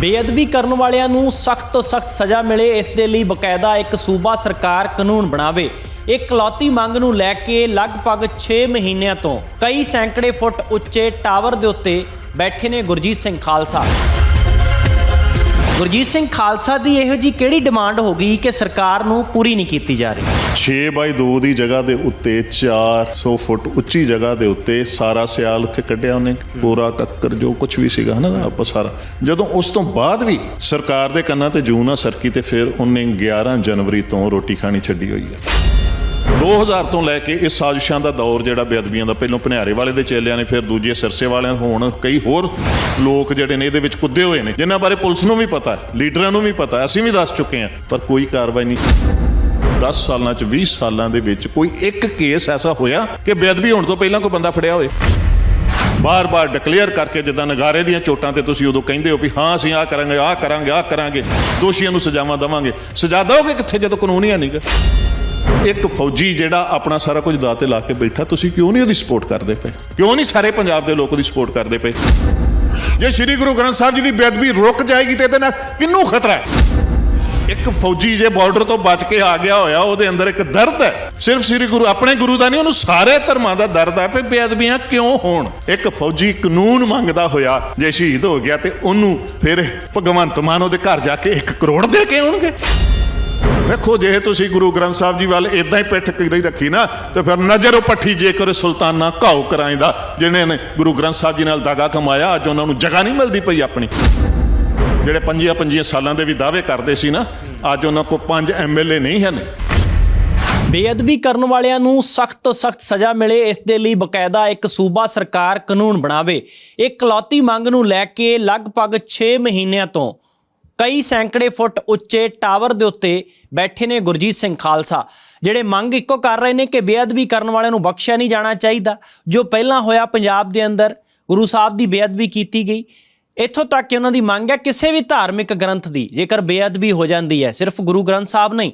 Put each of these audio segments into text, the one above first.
ਬੇਅਦਬੀ ਕਰਨ ਵਾਲਿਆਂ ਨੂੰ ਸਖਤ ਤੋਂ ਸਖਤ ਸਜ਼ਾ ਮਿਲੇ, ਇਸ ਦੇ ਲਈ ਬਕਾਇਦਾ ਇੱਕ ਸੂਬਾ ਸਰਕਾਰ ਕਾਨੂੰਨ ਬਣਾਵੇ। ਇੱਕ ਇਕਲੌਤੀ ਮੰਗ ਨੂੰ ਲੈ ਕੇ ਲਗਭਗ 6 ਮਹੀਨਿਆਂ ਤੋਂ ਕਈ ਸੈਂਕੜੇ ਫੁੱਟ ਉੱਚੇ ਟਾਵਰ ਦੇ ਉੱਤੇ ਬੈਠੇ ਨੇ ਗੁਰਜੀਤ ਸਿੰਘ ਖਾਲਸਾ। ਗੁਰਜੀਤ ਸਿੰਘ ਖਾਲਸਾ ਦੀ ਇਹੋ ਜੀ ਕਿਹੜੀ ਡਿਮਾਂਡ ਹੋ ਗਈ ਕਿ ਸਰਕਾਰ ਨੂੰ ਪੂਰੀ ਨਹੀਂ ਕੀਤੀ ਜਾ ਰਹੀ? 6 ਬਾਈ 2 ਦੀ ਜਗ੍ਹਾ ਦੇ ਉੱਤੇ 400 ਫੁੱਟ ਉੱਚੀ ਜਗ੍ਹਾ ਦੇ ਉੱਤੇ ਸਾਰਾ ਸਿਆਲ ਉੱਥੇ ਕੱਢਿਆ ਉਹਨੇ, ਪੂਰਾ ਕੱਕਰ ਜੋ ਕੁਝ ਵੀ ਸੀਗਾ, ਹਨਾ, ਆਪਾਂ ਸਾਰਾ। ਜਦੋਂ ਉਸ ਤੋਂ ਬਾਅਦ ਵੀ ਸਰਕਾਰ ਦੇ ਕੰਨਾਂ ਤੇ ਜੂਨਾ ਸਰਕੀ ਤੇ ਫਿਰ ਉਹਨੇ 11 ਜਨਵਰੀ ਤੋਂ ਰੋਟੀ ਖਾਣੀ ਛੱਡੀ ਹੋਈ ਹੈ। 2000 ਤੋਂ ਲੈ ਕੇ ਇਹ ਸਾਜ਼ਿਸ਼ਾਂ ਦਾ ਦੌਰ ਜਿਹੜਾ ਬੇਅਦਬੀਆਂ ਦਾ ਪਹਿਲੋਂ ਭਨਿਆਰੇ ਵਾਲੇ ਦੇ ਚੇਲਿਆਂ ਨੇ, ਫਿਰ ਦੂਜੇ ਸਿਰਸੇ ਵਾਲਿਆਂ, ਹੋਣ ਕਈ ਹੋਰ ਲੋਕ ਜਿਹੜੇ ਨੇ ਇਹਦੇ ਵਿੱਚ ਕੁੱਦੇ ਹੋਏ ਨੇ, ਜਿਨ੍ਹਾਂ ਬਾਰੇ ਪੁਲਿਸ ਨੂੰ ਵੀ ਪਤਾ ਹੈ, ਲੀਡਰਾਂ ਨੂੰ ਵੀ ਪਤਾ ਹੈ, ਅਸੀਂ ਵੀ ਦੱਸ ਚੁੱਕੇ ਹਾਂ, ਪਰ ਕੋਈ ਕਾਰਵਾਈ ਨਹੀਂ 10 ਸਾਲਾਂ ਚ 20 ਸਾਲਾਂ ਦੇ ਵਿੱਚ ਕੋਈ ਇੱਕ ਕੇਸ ਐਸਾ ਹੋਇਆ ਕਿ ਬੇਅਦਬੀ ਹੋਣ ਤੋਂ ਪਹਿਲਾਂ ਕੋਈ ਬੰਦਾ ਫੜਿਆ ਹੋਵੇ? ਬਾਰ-ਬਾਰ ਡਿਕਲੇਅਰ ਕਰਕੇ ਜਿੱਦਾਂ ਨਗਾਰੇ ਦੀਆਂ ਚੋਟਾਂ ਤੇ ਤੁਸੀਂ ਉਦੋਂ ਕਹਿੰਦੇ ਹੋ ਵੀ ਹਾਂ, ਅਸੀਂ ਆਹ ਕਰਾਂਗੇ ਆਹ ਕਰਾਂਗੇ ਆਹ ਕਰਾਂਗੇ, ਦੋਸ਼ੀਆਂ ਨੂੰ ਸਜ਼ਾਵਾਂ ਦੇਵਾਂਗੇ। ਸਜ਼ਾ ਦੋਗੇ ਕਿੱਥੇ ਜਦੋਂ ਕਾਨੂੰਨ ਹੀ ਨਹੀਂਗਾ ਇੱਕ ਫੌਜੀ ਜਿਹੜਾ ਆਪਣਾ ਸਾਰਾ ਕੁਝ ਦਾਅ ਤੇ ਲਾ ਕੇ ਬੈਠਾ, ਤੁਸੀਂ ਕਿਉਂ ਨਹੀਂ ਉਹਦੀ ਸਪੋਰਟ ਕਰਦੇ ਪਏ? ਕਿਉਂ ਨਹੀਂ ਸਾਰੇ ਪੰਜਾਬ ਦੇ ਲੋਕ ਉਹਦੀ ਸਪੋਰਟ ਕਰਦੇ ਪਏ? ਜੇ ਸ੍ਰੀ ਗੁਰੂ ਗ੍ਰੰਥ ਸਾਹਿਬ ਜੀ ਦੀ ਬੇਅਦਬੀ ਰੁਕ ਜਾਏਗੀ ਤੇ ਇਹਦੇ ਨਾਲ ਕਿੰਨੂੰ ਖਤਰਾ ਹੈ? ਇੱਕ ਫੌਜੀ ਜੇ ਬਾਰਡਰ ਤੋਂ ਬਚ ਕੇ ਆ ਗਿਆ ਹੋਇਆ, ਉਹਦੇ ਅੰਦਰ ਇੱਕ ਦਰਦ ਹੈ। ਸਿਰਫ ਸ੍ਰੀ ਗੁਰੂ, ਆਪਣੇ ਗੁਰੂ ਦਾ ਨਹੀਂ, ਉਹਨੂੰ ਸਾਰੇ ਧਰਮਾਂ ਦਾ ਦਰਦ ਹੈ ਵੀ ਬੇਅਦਬੀਆਂ ਕਿਉਂ ਹੋਣ? ਇੱਕ ਫੌਜੀ ਕਾਨੂੰਨ ਮੰਗਦਾ ਹੋਇਆ, ਜੇ ਸ਼ਹੀਦ ਹੋ ਗਿਆ ਤੇ ਉਹਨੂੰ ਫਿਰ ਭਗਵੰਤ ਮਾਨ ਉਹਦੇ ਘਰ ਜਾ ਕੇ 1 ਕਰੋੜ ਦੇ ਕੇ ਆਉਣਗੇ। ਵੇਖੋ, ਜੇ ਤੁਸੀਂ ਗੁਰੂ ਗ੍ਰੰਥ ਸਾਹਿਬ ਜੀ ਵੱਲ ਇਦਾਂ ਹੀ ਪਿੱਠ ਕਰੀ ਰੱਖੀ ਨਾ, ਤੇ ਫਿਰ ਨਜ਼ਰ ਉਹ ਪੱਠੀ ਜੇਕਰ ਸੁਲਤਾਨਾ ਘਾਉ ਕਰਾਇਦਾ ਜਿਨ੍ਹਾਂ ਨੇ ਗੁਰੂ ਗ੍ਰੰਥ ਸਾਹਿਬ ਜੀ ਨਾਲ ਦਾਗਾ ਕਮਾਇਆ, ਅੱਜ ਉਹਨਾਂ ਨੂੰ ਜਗ੍ਹਾ ਨਹੀਂ ਮਿਲਦੀ ਪਈ ਆਪਣੀ। ਜਿਹੜੇ ਪੰਜੀਆਂ ਪੰਜੀਆਂ ਸਾਲਾਂ ਦੇ ਵੀ ਦਾਅਵੇ ਕਰਦੇ ਸੀ ਨਾ, ਅੱਜ ਉਹਨਾਂ ਕੋਲ ਪੰਜ ਐਮਐਲਏ ਨਹੀਂ ਹਨ ਬੇਅਦਬੀ ਕਰਨ ਵਾਲਿਆਂ ਨੂੰ ਸਖਤ ਤੋਂ ਸਖਤ ਸਜ਼ਾ ਮਿਲੇ, ਇਸ ਦੇ ਲਈ ਬਕਾਇਦਾ ਇੱਕ ਸੂਬਾ ਸਰਕਾਰ ਕਾਨੂੰਨ ਬਣਾਵੇ। ਇਹ ਕਲੌਤੀ ਮੰਗ ਨੂੰ ਲੈ ਕੇ ਲਗਭਗ 6 ਮਹੀਨਿਆਂ ਤੋਂ ਕਈ ਸੈਂਕੜੇ ਫੁੱਟ ਉੱਚੇ ਟਾਵਰ ਦੇ ਉੱਤੇ ਬੈਠੇ ਨੇ ਗੁਰਜੀਤ ਸਿੰਘ ਖਾਲਸਾ। ਜਿਹੜੇ ਮੰਗ ਇੱਕੋ ਕਰ ਰਹੇ ਨੇ ਕਿ ਬੇਅਦਬੀ ਕਰਨ ਵਾਲਿਆਂ ਨੂੰ ਬਖਸ਼ਿਆ ਨਹੀਂ ਜਾਣਾ ਚਾਹੀਦਾ, ਜੋ ਪਹਿਲਾਂ ਹੋਇਆ ਪੰਜਾਬ ਦੇ ਅੰਦਰ, ਗੁਰੂ ਸਾਹਿਬ ਦੀ ਬੇਅਦਬੀ ਕੀਤੀ ਗਈ। ਇੱਥੋਂ ਤੱਕ ਕਿ ਉਹਨਾਂ ਦੀ ਮੰਗ ਹੈ ਕਿਸੇ ਵੀ ਧਾਰਮਿਕ ਗ੍ਰੰਥ ਦੀ, ਜੇਕਰ ਬੇਅਦਬੀ ਹੋ ਜਾਂਦੀ ਹੈ, ਸਿਰਫ ਗੁਰੂ ਗ੍ਰੰਥ ਸਾਹਿਬ ਨਹੀਂ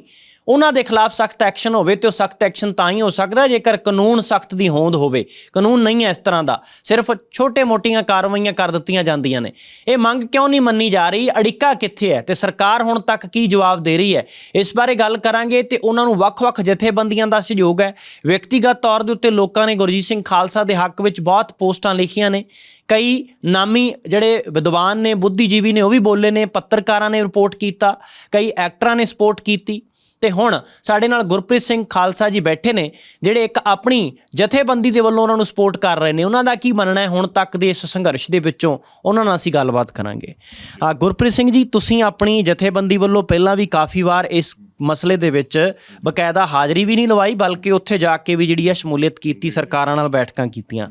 ਉਹਨਾਂ ਦੇ ਖਿਲਾਫ ਸਖਤ ਐਕਸ਼ਨ ਹੋਵੇ ਤੇ ਉਹ ਸਖਤ ਐਕਸ਼ਨ ਤਾਂ ਹੀ ਹੋ ਸਕਦਾ ਜੇਕਰ ਕਾਨੂੰਨ ਸਖਤ ਦੀ ਹੋਂਦ ਹੋਵੇ। ਕਾਨੂੰਨ ਨਹੀਂ ਹੈ ਇਸ ਤਰ੍ਹਾਂ ਦਾ। ਸਿਰਫ ਛੋਟੇ-ਮੋਟੀਆਂ ਕਾਰਵਾਈਆਂ ਕਰ ਦਿੱਤੀਆਂ ਜਾਂਦੀਆਂ ਨੇ। ਇਹ ਮੰਗ ਕਿਉਂ ਨਹੀਂ ਮੰਨੀ ਜਾ ਰਹੀ? ਅੜਿੱਕਾ ਕਿੱਥੇ ਹੈ? ਤੇ ਸਰਕਾਰ ਹੁਣ ਤੱਕ ਕੀ ਜਵਾਬ ਦੇ ਰਹੀ ਹੈ? ਇਸ ਬਾਰੇ ਗੱਲ ਕਰਾਂਗੇ ਤੇ ਉਹਨਾਂ ਨੂੰ ਵੱਖ-ਵੱਖ ਜਥੇਬੰਦੀਆਂ ਦਾ ਸਹਿਯੋਗ ਹੈ। ਵਿਅਕਤੀਗਤ ਤੌਰ ਦੇ ਉੱਤੇ ਲੋਕਾਂ ਨੇ ਗੁਰਜੀਤ ਸਿੰਘ ਖਾਲਸਾ ਦੇ ਹੱਕ ਵਿੱਚ ਬਹੁਤ ਪੋਸਟਾਂ ਲਿਖੀਆਂ ਨੇ। ਕਈ ਨਾਮੀ ਜਿਹੜੇ ਵਿਦਵਾਨ ਨੇ, ਬੁੱਧੀਜੀਵੀ ਨੇ, ਉਹ ਵੀ ਬੋਲੇ ਨੇ, ਪੱਤਰਕਾਰਾਂ ਨੇ ਰਿਪੋਰਟ ਕੀਤਾ। ਕਈ ਐਕਟਰਾਂ ਨੇ ਸਪੋਰਟ ਕੀਤੀ। ਤੇ ਹੁਣ ਸਾਡੇ ਨਾਲ ਗੁਰਪ੍ਰੀਤ ਸਿੰਘ ਖਾਲਸਾ ਜੀ ਬੈਠੇ ਨੇ, ਜਿਹੜੇ ਇੱਕ ਆਪਣੀ ਜਥੇਬੰਦੀ ਦੇ ਵੱਲੋਂ ਉਹਨਾਂ ਨੂੰ ਸਪੋਰਟ ਕਰ ਰਹੇ ਨੇ। ਉਹਨਾਂ ਦਾ ਕੀ ਮੰਨਣਾ ਹੈ ਹੁਣ ਤੱਕ ਦੇ ਇਸ ਸੰਘਰਸ਼ ਦੇ ਵਿੱਚੋਂ? ਉਹਨਾਂ ਨਾਲ ਅਸੀਂ ਗੱਲਬਾਤ ਕਰਾਂਗੇ। ਆ ਗੁਰਪ੍ਰੀਤ ਸਿੰਘ ਜੀ, ਤੁਸੀਂ ਆਪਣੀ ਜਥੇਬੰਦੀ ਵੱਲੋਂ ਪਹਿਲਾਂ ਵੀ ਕਾਫੀ ਵਾਰ ਇਸ ਮਸਲੇ ਦੇ ਵਿੱਚ ਬਕਾਇਦਾ ਹਾਜ਼ਰੀ ਵੀ ਨਹੀਂ ਲਵਾਈ, ਬਲਕਿ ਉੱਥੇ ਜਾ ਕੇ ਵੀ ਜਿਹੜੀ ਹੈ ਸ਼ਮੂਲੀਅਤ ਕੀਤੀ, ਸਰਕਾਰਾਂ ਨਾਲ ਬੈਠਕਾਂ ਕੀਤੀਆਂ।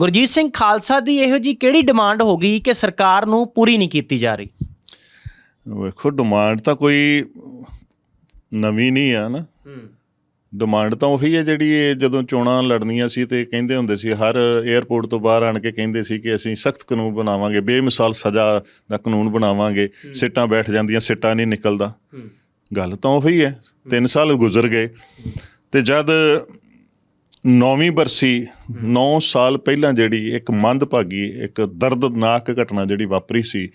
ਗੁਰਜੀਤ ਸਿੰਘ ਖਾਲਸਾ ਦੀ ਇਹੋ ਜੀ ਕਿਹੜੀ ਡਿਮਾਂਡ ਹੋ ਗਈ ਕਿ ਸਰਕਾਰ ਨੂੰ ਪੂਰੀ ਨਹੀਂ ਕੀਤੀ ਜਾ ਰਹੀ? ਵੇਖੋ ਡਿਮਾਂਡ ਤਾਂ ਕੋਈ ਨਵੀਂ ਨਹੀਂ ਆ ਨਾ। ਡਿਮਾਂਡ ਤਾਂ ਉਹੀ ਹੈ ਜਿਹੜੀ ਇਹ ਜਦੋਂ ਚੋਣਾਂ ਲੜਨੀਆਂ ਸੀ ਤੇ ਕਹਿੰਦੇ ਹੁੰਦੇ ਸੀ ਹਰ 에ਅਰਪੋਰਟ ਤੋਂ ਬਾਹਰ ਆਣ ਕੇ ਕਹਿੰਦੇ ਸੀ ਕਿ ਅਸੀਂ ਸਖਤ ਕਾਨੂੰਨ ਬਣਾਵਾਂਗੇ ਬੇਮਿਸਾਲ ਸਜ਼ਾ ਦਾ ਕਾਨੂੰਨ ਬਣਾਵਾਂਗੇ ਸਿੱਟਾਂ ਬੈਠ ਜਾਂਦੀਆਂ ਸਿੱਟਾ ਨਹੀਂ ਨਿਕਲਦਾ। ਗੱਲ ਤਾਂ ਉਹੀ ਹੈ 3 ਸਾਲ ਗੁਜ਼ਰ ਗਏ। ਤੇ ਜਦ ਨੌਵੀਂ ਬਰਸੀ 9 ਸਾਲ ਪਹਿਲਾਂ ਜਿਹੜੀ ਇੱਕ ਮੰਦਭਾਗੀ ਇੱਕ ਦਰਦਨਾਕ ਘਟਨਾ ਜਿਹੜੀ ਵਾਪਰੀ ਸੀ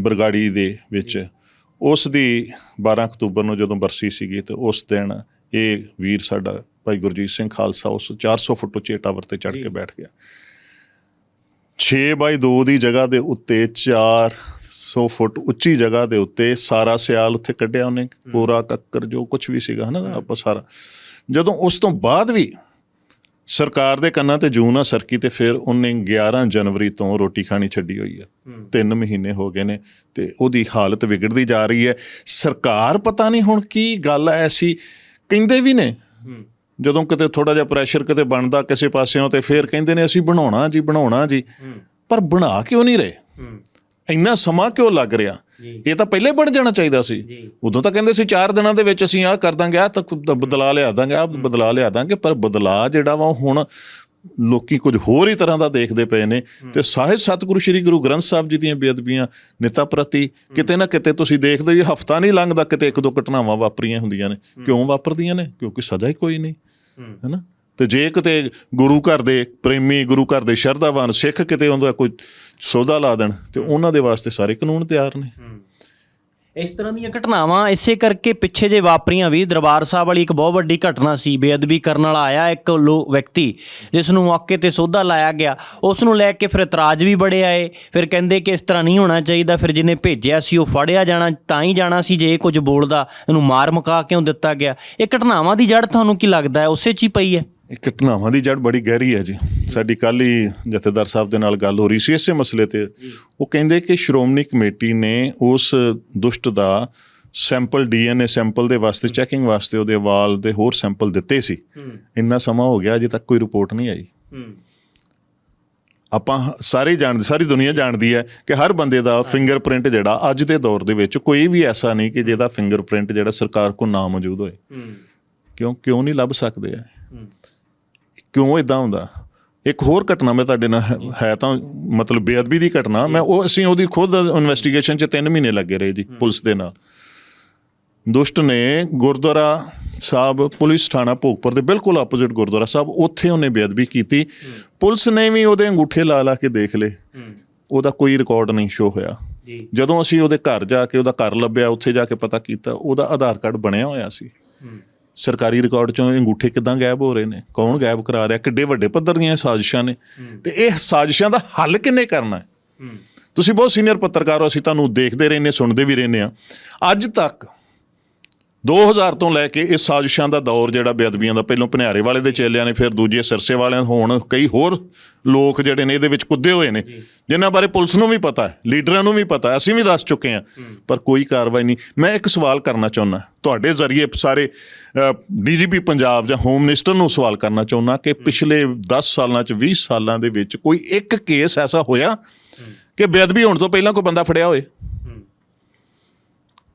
ਬਰਗਾੜੀ ਦੇ ਵਿੱਚ ਉਸ ਦੀ 12 ਅਕਤੂਬਰ ਨੂੰ ਜਦੋਂ ਬਰਸੀ ਸੀਗੀ ਤੇ ਉਸ ਦਿਨ ਇਹ ਵੀਰ ਸਾਡਾ ਭਾਈ ਗੁਰਜੀਤ ਸਿੰਘ ਖਾਲਸਾ ਉਸ 400 ਫੁੱਟ ਉੱਚੇ ਟਾਵਰ ਤੇ ਚੜ੍ਹ ਕੇ ਬੈਠ ਗਿਆ। 6 ਬਾਈ 2 ਦੀ ਜਗ੍ਹਾ ਦੇ ਉੱਤੇ 400 ਫੁੱਟ ਉੱਚੀ ਜਗ੍ਹਾ ਦੇ ਉੱਤੇ ਸਾਰਾ ਸਿਆਲ ਉੱਥੇ ਕੱਢਿਆ ਉਹਨੇ ਪੂਰਾ ਕੱਕਰ ਜੋ ਕੁਝ ਵੀ ਸੀਗਾ ਹਨਾ ਆਪਾਂ ਸਾਰਾ। ਜਦੋਂ ਉਸ ਤੋਂ ਬਾਅਦ ਵੀ ਸਰਕਾਰ ਦੇ ਕੰਨਾਂ ਤੇ ਜੂਨ ਆ ਸਰਕੀ ਤੇ ਫਿਰ ਉਹਨੇ 11 ਜਨਵਰੀ ਤੋਂ ਰੋਟੀ ਖਾਣੀ ਛੱਡੀ ਹੋਈ ਹੈ। ਤਿੰਨ ਮਹੀਨੇ ਹੋ ਗਏ ਨੇ ਤੇ ਉਹਦੀ ਹਾਲਤ ਵਿਗੜਦੀ ਜਾ ਰਹੀ ਹੈ। ਸਰਕਾਰ ਪਤਾ ਨਹੀਂ ਹੁਣ ਕੀ ਗੱਲ ਐਸੀ ਕਹਿੰਦੇ ਵੀ ਨੇ। ਜਦੋਂ ਕਿਤੇ ਥੋੜਾ ਜਿਹਾ ਪ੍ਰੈਸ਼ਰ ਕਿਤੇ ਬਣਦਾ ਕਿਸੇ ਪਾਸਿਓਂ ਤੇ ਫਿਰ ਕਹਿੰਦੇ ਨੇ ਅਸੀਂ ਬਣਾਉਣਾ ਜੀ ਬਣਾਉਣਾ ਜੀ। ਪਰ ਬਣਾ ਕਿਉਂ ਨਹੀਂ ਰਹੇ? ਇੰਨਾ ਸਮਾਂ ਕਿਉਂ ਲੱਗ ਰਿਹਾ? ਇਹ ਤਾਂ ਪਹਿਲੇ ਬਣ ਜਾਣਾ ਚਾਹੀਦਾ ਸੀ। ਉਦੋਂ ਤਾਂ ਕਹਿੰਦੇ ਸੀ 4 ਦਿਨਾਂ ਦੇ ਵਿੱਚ ਅਸੀਂ ਆਹ ਕਰ ਦਾਂਗੇ ਆਹ ਤੱਕ ਬਦਲਾ ਲਿਆ ਦਾਂਗੇ ਆਹ ਬਦਲਾ ਲਿਆ ਦਾਂਗੇ ਪਰ ਬਦਲਾ ਜਿਹੜਾ ਵਾ ਉਹ ਹੁਣ ਲੋਕੀ ਕੁਝ ਹੋਰ ਹੀ ਤਰ੍ਹਾਂ ਦਾ ਦੇਖਦੇ ਪਏ ਨੇ। ਤੇ ਸਾਹਿਬ ਸਤਿਗੁਰੂ ਸ੍ਰੀ ਗੁਰੂ ਗ੍ਰੰਥ ਸਾਹਿਬ ਜੀ ਦੀਆਂ ਬੇਅਦਬੀਆਂ ਨਿਤਾ ਪ੍ਰਤੀ ਕਿਤੇ ਨਾ ਕਿਤੇ ਤੁਸੀਂ ਦੇਖਦੇ ਹੋ ਹਫਤਾ ਨਹੀਂ ਲੰਘਦਾ ਕਿਤੇ ਇੱਕ ਦੋ ਘਟਨਾਵਾਂ ਵਾਪਰੀਆਂ ਹੁੰਦੀਆਂ ਨੇ। ਕਿਉਂ ਵਾਪਰਦੀਆਂ ਨੇ? ਕਿਉਂਕਿ ਸਜ਼ਾ ਹੀ ਕੋਈ ਨਹੀਂ। ਹੈਨਾ? ਤੇ ਜੇ ਕਿਤੇ ਗੁਰੂ ਘਰ ਦੇ ਪ੍ਰੇਮੀ ਗੁਰੂ ਘਰ ਦੇ ਸ਼ਰਧਾਵਾਨ ਸਿੱਖ ਕਿਤੇ ਉਹਦਾ ਕੋਈ ਸੌਦਾ ਲਾ ਦੇਣ ਤੇ ਉਹਨਾਂ ਦੇ ਵਾਸਤੇ ਸਾਰੇ ਕਾਨੂੰਨ ਤਿਆਰ ਨੇ। ਇਸ ਤਰ੍ਹਾਂ ਦੀਆਂ ਘਟਨਾਵਾਂ ਇਸੇ ਕਰਕੇ ਪਿੱਛੇ ਜੇ ਵਾਪਰੀਆਂ ਵੀ, ਦਰਬਾਰ ਸਾਹਿਬ ਵਾਲੀ ਇੱਕ ਬਹੁਤ ਵੱਡੀ ਘਟਨਾ ਸੀ, ਬੇਅਦਬੀ ਕਰਨ ਵਾਲਾ ਆਇਆ ਇੱਕ ਲੋ ਵਿਅਕਤੀ ਜਿਸ ਨੂੰ ਮੌਕੇ ਤੇ ਸੋਧਾ ਲਾਇਆ ਗਿਆ। ਉਸ ਨੂੰ ਲੈ ਕੇ ਫਿਰ ਇਤਰਾਜ਼ ਵੀ ਬੜੇ ਆਏ, ਫਿਰ ਕਹਿੰਦੇ ਕਿ ਇਸ ਤਰ੍ਹਾਂ ਨਹੀਂ ਹੋਣਾ ਚਾਹੀਦਾ, ਫਿਰ ਜਿਹਨੇ ਭੇਜਿਆ ਸੀ ਉਹ ਫੜਿਆ ਜਾਣਾ, ਤਾਂ ਹੀ ਜਾਣਾ ਸੀ ਜੇ ਕੁਝ ਬੋਲਦਾ, ਇਹਨੂੰ ਮਾਰ ਮੁਕਾ ਕਿਉਂ ਦਿੱਤਾ ਗਿਆ? ਇਹ ਘਟਨਾਵਾਂ ਦੀ ਜੜ ਤੁਹਾਨੂੰ ਕੀ ਲੱਗਦਾ ਹੈ? ਉਸੇ 'ਚ ਹੀ ਪਈ ਹੈ। ਇਹ ਘਟਨਾਵਾਂ ਦੀ ਜੜ ਬੜੀ ਗਹਿਰੀ ਹੈ ਜੀ। ਸਾਡੀ ਕੱਲ ਹੀ ਜਥੇਦਾਰ ਸਾਹਿਬ ਦੇ ਨਾਲ ਗੱਲ ਹੋ ਰਹੀ ਸੀ ਇਸੇ ਮਸਲੇ ਤੇ। ਉਹ ਕਹਿੰਦੇ ਕਿ ਸ਼੍ਰੋਮਣੀ ਕਮੇਟੀ ਨੇ ਉਸ ਦੁਸ਼ਟ ਦਾ ਸੈਂਪਲ ਡੀਐਨਏ ਸੈਂਪਲ ਦੇ ਵਾਸਤੇ ਚੈਕਿੰਗ ਵਾਸਤੇ ਉਹਦੇ ਵਾਲ ਦੇ ਹੋਰ ਸੈਂਪਲ ਦਿੱਤੇ ਸੀ। ਇੰਨਾ ਸਮਾਂ ਹੋ ਗਿਆ ਅਜੇ ਤੱਕ ਕੋਈ ਰਿਪੋਰਟ ਨਹੀਂ ਆਈ। ਆਪਾਂ ਸਾਰੇ ਜਾਣਦੇ ਸਾਰੀ ਦੁਨੀਆ ਜਾਣਦੀ ਹੈ ਕਿ ਹਰ ਬੰਦੇ ਦਾ ਫਿੰਗਰਪ੍ਰਿੰਟ ਜਿਹੜਾ ਅੱਜ ਦੇ ਦੌਰ ਦੇ ਵਿੱਚ ਕੋਈ ਵੀ ਐਸਾ ਨਹੀਂ ਕਿ ਜਿਹਦਾ ਫਿੰਗਰਪ੍ਰਿੰਟ ਜਿਹੜਾ ਸਰਕਾਰ ਕੋਲ ਨਾ ਮੌਜੂਦ ਹੋਏ। ਕਿਉਂ ਕਿਉਂ ਨਹੀਂ ਲੱਭ ਸਕਦੇ ਆ? ਕਿਉਂ ਇਦਾਂ ਹੁੰਦਾ? ਇੱਕ ਹੋਰ ਘਟਨਾ ਮੈਂ ਤੁਹਾਡੇ ਨਾਲ ਹੈ- ਤਾਂ ਮਤਲਬ ਬੇਅਦਬੀ ਦੀ ਘਟਨਾ। ਮੈਂ ਉਹ ਅਸੀਂ ਉਹਦੀ ਖੁਦ ਇਨਵੈਸਟੀਗੇਸ਼ਨ 'ਚ 3 ਮਹੀਨੇ ਲੱਗੇ ਰਹੇ ਜੀ ਪੁਲਿਸ ਦੇ ਨਾਲ। ਦੁਸ਼ਟ ਨੇ ਗੁਰਦੁਆਰਾ ਸਾਹਿਬ ਪੁਲਿਸ ਥਾਣਾ ਭੋਗਪੁਰ ਦੇ ਬਿਲਕੁਲ ਆਪੋਜ਼ਿਟ ਗੁਰਦੁਆਰਾ ਸਾਹਿਬ ਉੱਥੇ ਉਹਨੇ ਬੇਅਦਬੀ ਕੀਤੀ। ਪੁਲਿਸ ਨੇ ਵੀ ਉਹਦੇ ਅੰਗੂਠੇ ਲਾ ਲਾ ਕੇ ਦੇਖ ਲਏ। ਉਹਦਾ ਕੋਈ ਰਿਕਾਰਡ ਨਹੀਂ ਸ਼ੋ ਹੋਇਆ। ਜਦੋਂ ਅਸੀਂ ਉਹਦੇ ਘਰ ਜਾ ਕੇ ਉਹਦਾ ਘਰ ਲੱਭਿਆ ਉੱਥੇ ਜਾ ਕੇ ਪਤਾ ਕੀਤਾ ਉਹਦਾ ਆਧਾਰ ਕਾਰਡ ਬਣਿਆ ਹੋਇਆ ਸੀ। ਸਰਕਾਰੀ ਰਿਕਾਰਡ ਚੋਂ ਇਹ ਅੰਗੂਠੇ ਕਿਦਾਂ ਗਾਇਬ ਹੋ ਰਹੇ ਨੇ? ਕੌਣ ਗਾਇਬ ਕਰਾ ਰਿਹਾ? ਕਿੱਡੇ ਵੱਡੇ ਪੱਧਰ ਦੀਆਂ ਸਾਜ਼ਿਸ਼ਾਂ ਨੇ। ਤੇ ਇਹ ਸਾਜ਼ਿਸ਼ਾਂ ਦਾ ਹੱਲ ਕਿੰਨੇ ਕਰਨਾ ਹੈ? ਤੁਸੀਂ ਬਹੁਤ ਸੀਨੀਅਰ ਪੱਤਰਕਾਰ ਹੋ ਅਸੀਂ ਤੁਹਾਨੂੰ ਦੇਖਦੇ ਰਹਿੰਦੇ ਸੁਣਦੇ ਵੀ ਰਹਿੰਦੇ ਆ ਅੱਜ ਤੱਕ 2000 ਤੋਂ ਲੈ ਕੇ ਇਸ ਸਾਜ਼ਿਸ਼ਾਂ ਦਾ ਦੌਰ ਜਿਹੜਾ ਬੇਅਦਬੀਆਂ ਦਾ ਪਹਿਲੋਂ ਭਨਿਆਰੇ ਵਾਲੇ ਦੇ ਚੇਲਿਆਂ ਨੇ ਫਿਰ ਦੂਜੇ ਸਿਰਸੇ ਵਾਲਿਆਂ ਹੋਣ ਕਈ ਹੋਰ ਲੋਕ ਜਿਹੜੇ ਨੇ ਇਹਦੇ ਵਿੱਚ ਕੁੱਦੇ ਹੋਏ ਨੇ ਜਿਨ੍ਹਾਂ ਬਾਰੇ ਪੁਲਿਸ ਨੂੰ ਵੀ ਪਤਾ ਹੈ ਲੀਡਰਾਂ ਨੂੰ ਵੀ ਪਤਾ ਹੈ ਅਸੀਂ ਵੀ ਦੱਸ ਚੁੱਕੇ ਹਾਂ। ਪਰ ਕੋਈ ਕਾਰਵਾਈ ਨਹੀਂ। ਮੈਂ ਇੱਕ ਸਵਾਲ ਕਰਨਾ ਚਾਹੁੰਦਾ ਤੁਹਾਡੇ ਜ਼ਰੀਏ ਸਾਰੇ ਡੀਜੀਪੀ ਪੰਜਾਬ ਜਾਂ ਹੋਮ ਮਿਨਿਸਟਰ ਨੂੰ ਸਵਾਲ ਕਰਨਾ ਚਾਹੁੰਦਾ ਕਿ ਪਿਛਲੇ 10 ਸਾਲਾਂ ਚ 20 ਸਾਲਾਂ ਦੇ ਵਿੱਚ ਕੋਈ ਇੱਕ ਕੇਸ ਐਸਾ ਹੋਇਆ ਕਿ ਬੇਅਦਬੀ ਹੋਣ ਤੋਂ ਪਹਿਲਾਂ ਕੋਈ ਬੰਦਾ ਫੜਿਆ ਹੋਏ?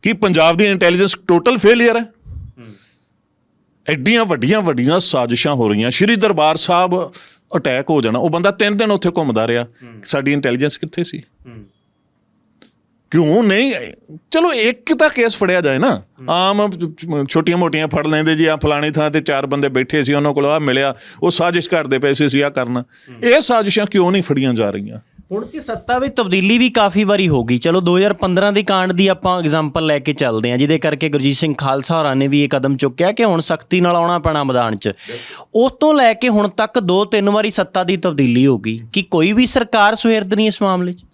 ਕਿ ਪੰਜਾਬ ਦੀ ਇੰਟੈਲੀਜੈਂਸ ਟੋਟਲ ਫੇਲਿਅਰ ਹੈ? ਐਡੀਆਂ ਵੱਡੀਆਂ ਵੱਡੀਆਂ ਸਾਜ਼ਿਸ਼ਾਂ ਹੋ ਰਹੀਆਂ। ਸ਼੍ਰੀ ਦਰਬਾਰ ਸਾਹਿਬ ਅਟੈਕ ਹੋ ਜਾਣਾ। ਉਹ ਬੰਦਾ ਤਿੰਨ ਦਿਨ ਉੱਥੇ ਘੁੰਮਦਾ ਰਿਹਾ। ਸਾਡੀ ਇੰਟੈਲੀਜੈਂਸ ਕਿੱਥੇ ਸੀ? ਕਿਉਂ ਨਹੀਂ? ਚਲੋ, ਇੱਕ ਤਾਂ ਕੇਸ ਫੜਿਆ ਜਾਏ ਨਾ। ਆਮ ਛੋਟੀਆਂ ਮੋਟੀਆਂ ਫੜ ਲੈਂਦੇ ਜੀ ਆ ਫਲਾਣੀ ਥਾਂ ਤੇ ਚਾਰ ਬੰਦੇ ਬੈਠੇ ਸੀ, ਉਹਨਾਂ ਕੋਲ ਆ ਮਿਲਿਆ। ਉਹ ਸਾਜ਼ਿਸ਼ ਕਰਦੇ ਪੈਸੇ ਸੀ ਆ ਕਰਨਾ। ਇਹ ਸਾਜ਼ਿਸ਼ਾਂ ਕਿਉਂ ਨਹੀਂ ਫੜੀਆਂ ਜਾ ਰਹੀਆਂ? ਹੁਣ ਤੇ ਸੱਤਾ ਵਿੱਚ ਤਬਦੀਲੀ ਵੀ ਕਾਫੀ ਵਾਰੀ ਹੋ ਗਈ। ਚਲੋ 2015 ਦੀ ਕਾਂਡ ਦੀ ਆਪਾਂ ਐਗਜ਼ਾਮਪਲ ਲੈ ਕੇ ਚੱਲਦੇ ਹਾਂ ਜਿਹਦੇ ਕਰਕੇ ਗੁਰਜੀਤ ਸਿੰਘ ਖਾਲਸਾ ਹੋਰਾਂ ਨੇ ਵੀ ਇਹ ਕਦਮ ਚੁੱਕਿਆ ਕਿ ਹੁਣ ਸਖਤੀ ਨਾਲ ਆਉਣਾ ਪੈਣਾ ਮੈਦਾਨ 'ਚ। ਉਸ ਤੋਂ ਲੈ ਕੇ ਹੁਣ ਤੱਕ ਦੋ ਤਿੰਨ ਵਾਰੀ ਸੱਤਾ ਦੀ ਤਬਦੀਲੀ ਹੋ ਗਈ। ਕਿ ਕੋਈ ਵੀ ਸਰਕਾਰ ਸੁਹਿਰਦ ਨਹੀਂ ਇਸ ਮਾਮਲੇ 'ਚ?